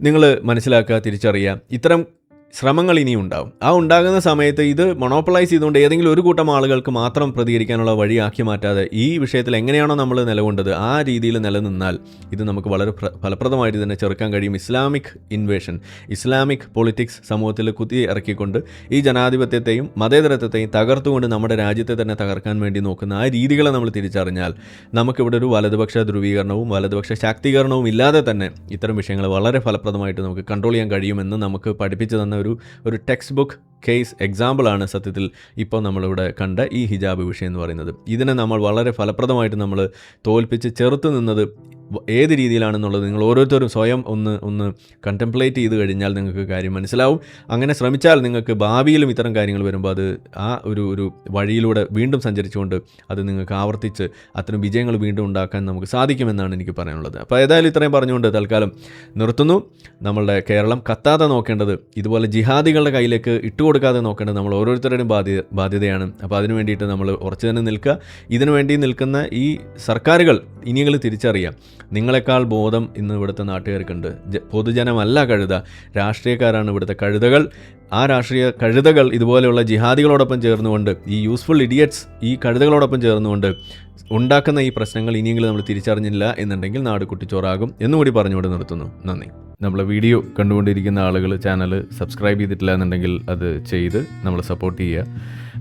നിങ്ങൾ മനസ്സിലാക്കുക തിരിച്ചറിയുക. ഇത്തരം ശ്രമങ്ങൾ ഇനിയും ഉണ്ടാവും. ആ ഉണ്ടാകുന്ന സമയത്ത് ഇത് മൊണോപ്പളൈസ് ചെയ്തുകൊണ്ട് ഏതെങ്കിലും ഒരു കൂട്ടം ആളുകൾക്ക് മാത്രം പ്രതികരിക്കാനുള്ള വഴിയാക്കി മാറ്റാതെ ഈ വിഷയത്തിൽ എങ്ങനെയാണോ നമ്മൾ നിലകൊണ്ടത് ആ രീതിയിൽ നിലനിന്നാൽ ഇത് നമുക്ക് വളരെ പ്ര- ഫലപ്രദമായിട്ട് തന്നെ ചെറുക്കാൻ കഴിയും. ഇസ്ലാമിക് ഇൻവേഷൻ ഇസ്ലാമിക് പൊളിറ്റിക്സ് സമൂഹത്തിൽ കുത്തി ഇറക്കിക്കൊണ്ട് ഈ ജനാധിപത്യത്തെയും മതേതരത്വത്തെയും തകർത്തുകൊണ്ട് നമ്മുടെ രാജ്യത്തെ തന്നെ തകർക്കാൻ വേണ്ടി നോക്കുന്ന ആ രീതികളെ നമ്മൾ തിരിച്ചറിഞ്ഞാൽ നമുക്കിവിടെ ഒരു വലതുപക്ഷ ധ്രുവീകരണവും വലതുപക്ഷ ശാക്തീകരണവും ഇല്ലാതെ തന്നെ ഇത്തരം വിഷയങ്ങൾ വളരെ ഫലപ്രദമായിട്ട് നമുക്ക് കൺട്രോൾ ചെയ്യാൻ കഴിയുമെന്ന് നമുക്ക് പഠിപ്പിച്ചു തന്ന ഒരു ഒരു ടെക്സ്റ്റ് ബുക്ക് കേസ് എക്സാമ്പിളാണ് സത്യത്തിൽ ഇപ്പോൾ നമ്മളിവിടെ കണ്ട ഈ ഹിജാബ് വിഷയം എന്ന് പറയുന്നത്. ഇതിനെ നമ്മൾ വളരെ ഫലപ്രദമായിട്ട് നമ്മൾ തോൽപ്പിച്ച് ചെറുത്തു നിന്നത് ഏത് രീതിയിലാണെന്നുള്ളത് നിങ്ങൾ ഓരോരുത്തരും സ്വയം ഒന്ന് ഒന്ന് കണ്ടംപ്ലേറ്റ് ചെയ്ത് കഴിഞ്ഞാൽ നിങ്ങൾക്ക് കാര്യം മനസ്സിലാവും. അങ്ങനെ ശ്രമിച്ചാൽ നിങ്ങൾക്ക് ഭാവിയിലും ഇത്തരം കാര്യങ്ങൾ വരുമ്പോൾ അത് ആ ഒരു ഒരു വഴിയിലൂടെ വീണ്ടും സഞ്ചരിച്ചുകൊണ്ട് അത് നിങ്ങൾക്ക് ആവർത്തിച്ച് അത്തരം വിജയങ്ങൾ വീണ്ടും ഉണ്ടാക്കാൻ നമുക്ക് സാധിക്കുമെന്നാണ് എനിക്ക് പറയാനുള്ളത്. അപ്പോൾ ഏതായാലും ഇത്രയും പറഞ്ഞുകൊണ്ട് തൽക്കാലം നിർത്തുന്നു. നമ്മളുടെ കേരളം കത്താതെ നോക്കേണ്ടത് ഇതുപോലെ ജിഹാദികളുടെ കയ്യിലേക്ക് ഇട്ടുകൊടുക്കാതെ നോക്കേണ്ടത് നമ്മൾ ഓരോരുത്തരുടെയും ബാധ്യത ബാധ്യതയാണ്. അപ്പോൾ അതിനു വേണ്ടിയിട്ട് നമ്മൾ ഉറച്ചു തന്നെ നിൽക്കുക. ഇതിനു വേണ്ടി നിൽക്കുന്ന ഈ സർക്കാരുകൾ ഇനിയെങ്കിലും തിരിച്ചറിയാം. നിങ്ങളെക്കാൾ ബോധം ഇന്ന് ഇവിടുത്തെ നാട്ടുകാർക്കുണ്ട്. പൊതുജനമല്ല കഴുത. രാഷ്ട്രീയക്കാരാണ് ഇവിടുത്തെ കഴുതകൾ. ആ രാഷ്ട്രീയ കഴുതകൾ ഇതുപോലെയുള്ള ജിഹാദികളോടൊപ്പം ചേർന്നുകൊണ്ട് ഈ യൂസ്ഫുൾ ഇഡിയറ്റ്സ് ഈ കഴുതകളോടൊപ്പം ചേർന്നുകൊണ്ട് ഉണ്ടാക്കുന്ന ഈ പ്രശ്നങ്ങൾ ഇനിയെങ്കിലും നമ്മൾ തിരിച്ചറിഞ്ഞില്ല എന്നുണ്ടെങ്കിൽ നാട് കുട്ടിച്ചോറാകും എന്നുകൂടി പറഞ്ഞുകൊണ്ട് നിർത്തുന്നു. നന്ദി. നമ്മളെ വീഡിയോ കണ്ടുകൊണ്ടിരിക്കുന്ന ആളുകൾ ചാനൽ സബ്സ്ക്രൈബ് ചെയ്തിട്ടില്ല എന്നുണ്ടെങ്കിൽ അത് ചെയ്ത് നമ്മൾ സപ്പോർട്ട് ചെയ്യുക.